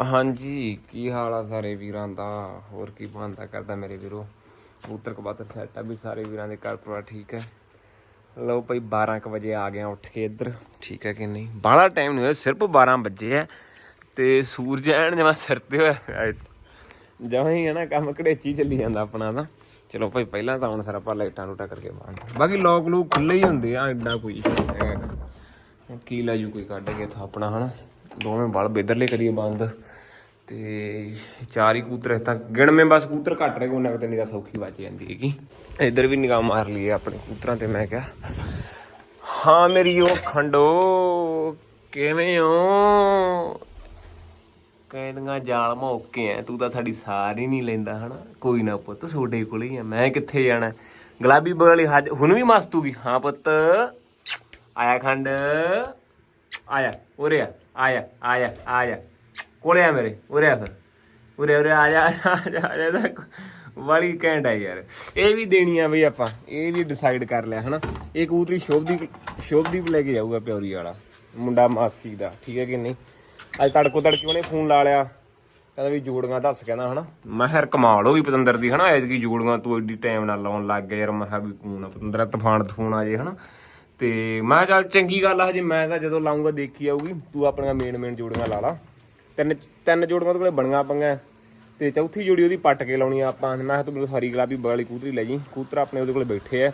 ਹਾਂਜੀ, ਕੀ ਹਾਲ ਆ ਸਾਰੇ ਵੀਰਾਂ ਦਾ? ਹੋਰ ਕੀ ਬਣਦਾ ਕਰਦਾ ਮੇਰੇ ਵੀਰੋ? ਕਬੂਤਰ ਕਬਾਤਰ ਸੈੱਟ ਆ ਵੀ ਸਾਰੇ ਵੀਰਾਂ ਦੇ ਘਰ ਪਰਿਵਾਰ ਠੀਕ ਹੈ। ਲਓ ਭਾਈ 12 ਕ ਵਜੇ ਆ ਗਿਆ ਉੱਠ ਕੇ ਇੱਧਰ। ਠੀਕ ਹੈ ਕਿ ਨਹੀਂ? ਬਾਹਲਾ ਟਾਈਮ ਨਹੀਂ ਹੋਇਆ, ਸਿਰਫ 12 ਵਜੇ ਹੈ। ਤੇ ਸੂਰਜ ਐਨ ਜਮਾ ਸਿਰ ਤੇ ਹੋਇਆ ਜਮਾਂ ਹੀ ਹੈ ਨਾ, ਕੰਮ ਘੜੇਚੀ ਚੱਲੀ ਜਾਂਦਾ ਆਪਣਾ ਤਾਂ। ਚਲੋ ਭਾਈ, ਪਹਿਲਾਂ ਤਾਂ ਹੁਣ ਸਾਰਾ ਆਪਾਂ ਲਾਈਟਾਂ ਲੂਟਾਂ ਕਰਕੇ ਬੰਦ ਬਾਕੀ ਲੋਕ ਲੋਕ ਖੁੱਲੇ ਹੀ ਹੁੰਦੇ ਆ, ਐਡਾ ਕੋਈ ਕੀ ਲੈ ਜੂ, ਕੋਈ ਕੱਢ ਕੇ ਇੱਥੋਂ ਆਪਣਾ, ਹਨਾ? ਦੋਵੇਂ ਬਲ ਬੇਦਰਲੇ ਕਰੀਏ ਬੰਦ। ਤੇ ਚਾਰ ਹੀ ਕਬੂਤਰ ਇਸ ਤਾਂ ਗਿਣਵੇਂ ਬਸ ਕਬੂਤਰ ਘੱਟ ਰਹੇ, ਉਹਨਾਂ ਕਿਤੇ ਨਿਗਾ ਸੌਖੀ ਬਚ ਜਾਂਦੀ ਹੈਗੀ। ਇੱਧਰ ਵੀ ਨਿਗਾਹ ਮਾਰ ਲਈਏ ਆਪਣੇ ਕਬੂਤਰਾਂ ਤੇ, ਮੈਂ ਕਿਹਾ। ਹਾਂ ਮੇਰੀ ਉਹ ਖੰਡੋ, ਕਿਵੇਂ ਹੋ? ਕਹਿੰਦੀਆਂ, ਜਾਲ ਮੌਕੇ ਐ ਤੂੰ ਤਾਂ ਸਾਡੀ ਸਾਰ ਹੀ ਨਹੀਂ ਲੈਂਦਾ, ਹਨਾ? ਕੋਈ ਨਾ ਪੁੱਤ ਛੋਡੇ ਕੋਲ ਹੀ ਆ ਮੈਂ ਕਿੱਥੇ ਜਾਣਾ? ਗੁਲਾਬੀ ਬੋਲ ਵਾਲੀ ਹੱਜ, ਹੁਣ ਵੀ ਮਸਤੂਗੀ ਹਾਂ ਪੁੱਤ। ਆਇਆ ਖੰਡ। ਆਇਆ, ਉਰੇ ਆ। ਆਇਆ ਆਇਆ ਆਇਆ। ਕੋਲੇ ਆ ਮੇਰੇ, ਉਰੇ ਆ ਫਿਰ। ਉਰੇ ਉਰੇ, ਆ ਜਾ ਆ ਜਾ ਆ ਜਾ ਇਹਦਾ ਵਾਲੀ ਘੈਂਟ ਆ ਯਾਰ। ਇਹ ਵੀ ਦੇਣੀ ਆ ਬਈ ਆਪਾਂ, ਇਹ ਵੀ ਡਿਸਾਈਡ ਕਰ ਲਿਆ, ਹਨਾ? ਇਹ ਕਬੂਤਰੀ ਸ਼ੋਭਦੀਪ ਸ਼ੋਭਦੀਪ ਲੈ ਕੇ ਜਾਊਗਾ ਪਿਉਰੀ ਵਾਲਾ, ਮੁੰਡਾ ਮਾਸੀ ਦਾ, ਠੀਕ ਹੈ ਕਿ ਨਹੀਂ? ਅੱਜ ਤੜਕੋ ਤੜਕੀ ਉਹਨੇ ਫੋਨ ਲਾ ਲਿਆ, ਕਹਿੰਦਾ ਵੀ ਜੋੜੀਆਂ ਦੱਸ, ਕਹਿੰਦਾ, ਹਨਾ? ਮੈਂ ਕਿਹਾ ਯਾਰ ਕਮਾਲ ਹੋ ਗਈ ਪਤੰਦਰ ਦੀ, ਹਨਾ? ਐਸ ਕੀ ਜੋੜੀਆਂ ਤੂੰ ਐਡੀ ਟਾਈਮ ਨਾਲ ਲਾਉਣ ਲੱਗ ਗਿਆ ਯਾਰ, ਮੈਂ ਕਿਹਾ ਵੀ ਕੂਨ ਪਤੰਦਰਾ ਤੂਫਾਨ ਤੂਫਾਨ ਆ ਜੇ, ਹਨਾ? ਤੇ ਮੈਂ ਕਿਹਾ ਚੱਲ ਚੰਗੀ ਗੱਲ ਆ, ਹਜੇ ਮੈਂ ਤਾਂ ਜਦੋਂ ਲਾਉਂਗਾ ਦੇਖੀ ਆਊਗੀ, ਤੂੰ ਆਪਣੀਆਂ ਮੇਨ ਮੇਨ ਜੋੜੀਆਂ ਲਾ ਲਾ। ਤਿੰਨ ਤਿੰਨ ਜੋੜੀਆਂ ਉਹਦੇ ਕੋਲੇ ਬਣੀਆਂ ਪੰਗਾ ਤੇ ਚੌਥੀ ਜੋੜੀ ਉਹਦੀ ਪੱਟ ਕੇ ਲਾਉਣੀ ਆ ਆਪਾਂ। ਮੈਂ ਕਿਹਾ ਤੂੰ ਮੈਨੂੰ ਹਰੀ ਗੁਲਾਬੀ ਵਾਲੀ ਕੂਤਰੀ ਲੈ ਜੀ। ਕੂਤਰ ਆਪਣੇ ਉਹਦੇ ਕੋਲੇ ਬੈਠੇ ਆ।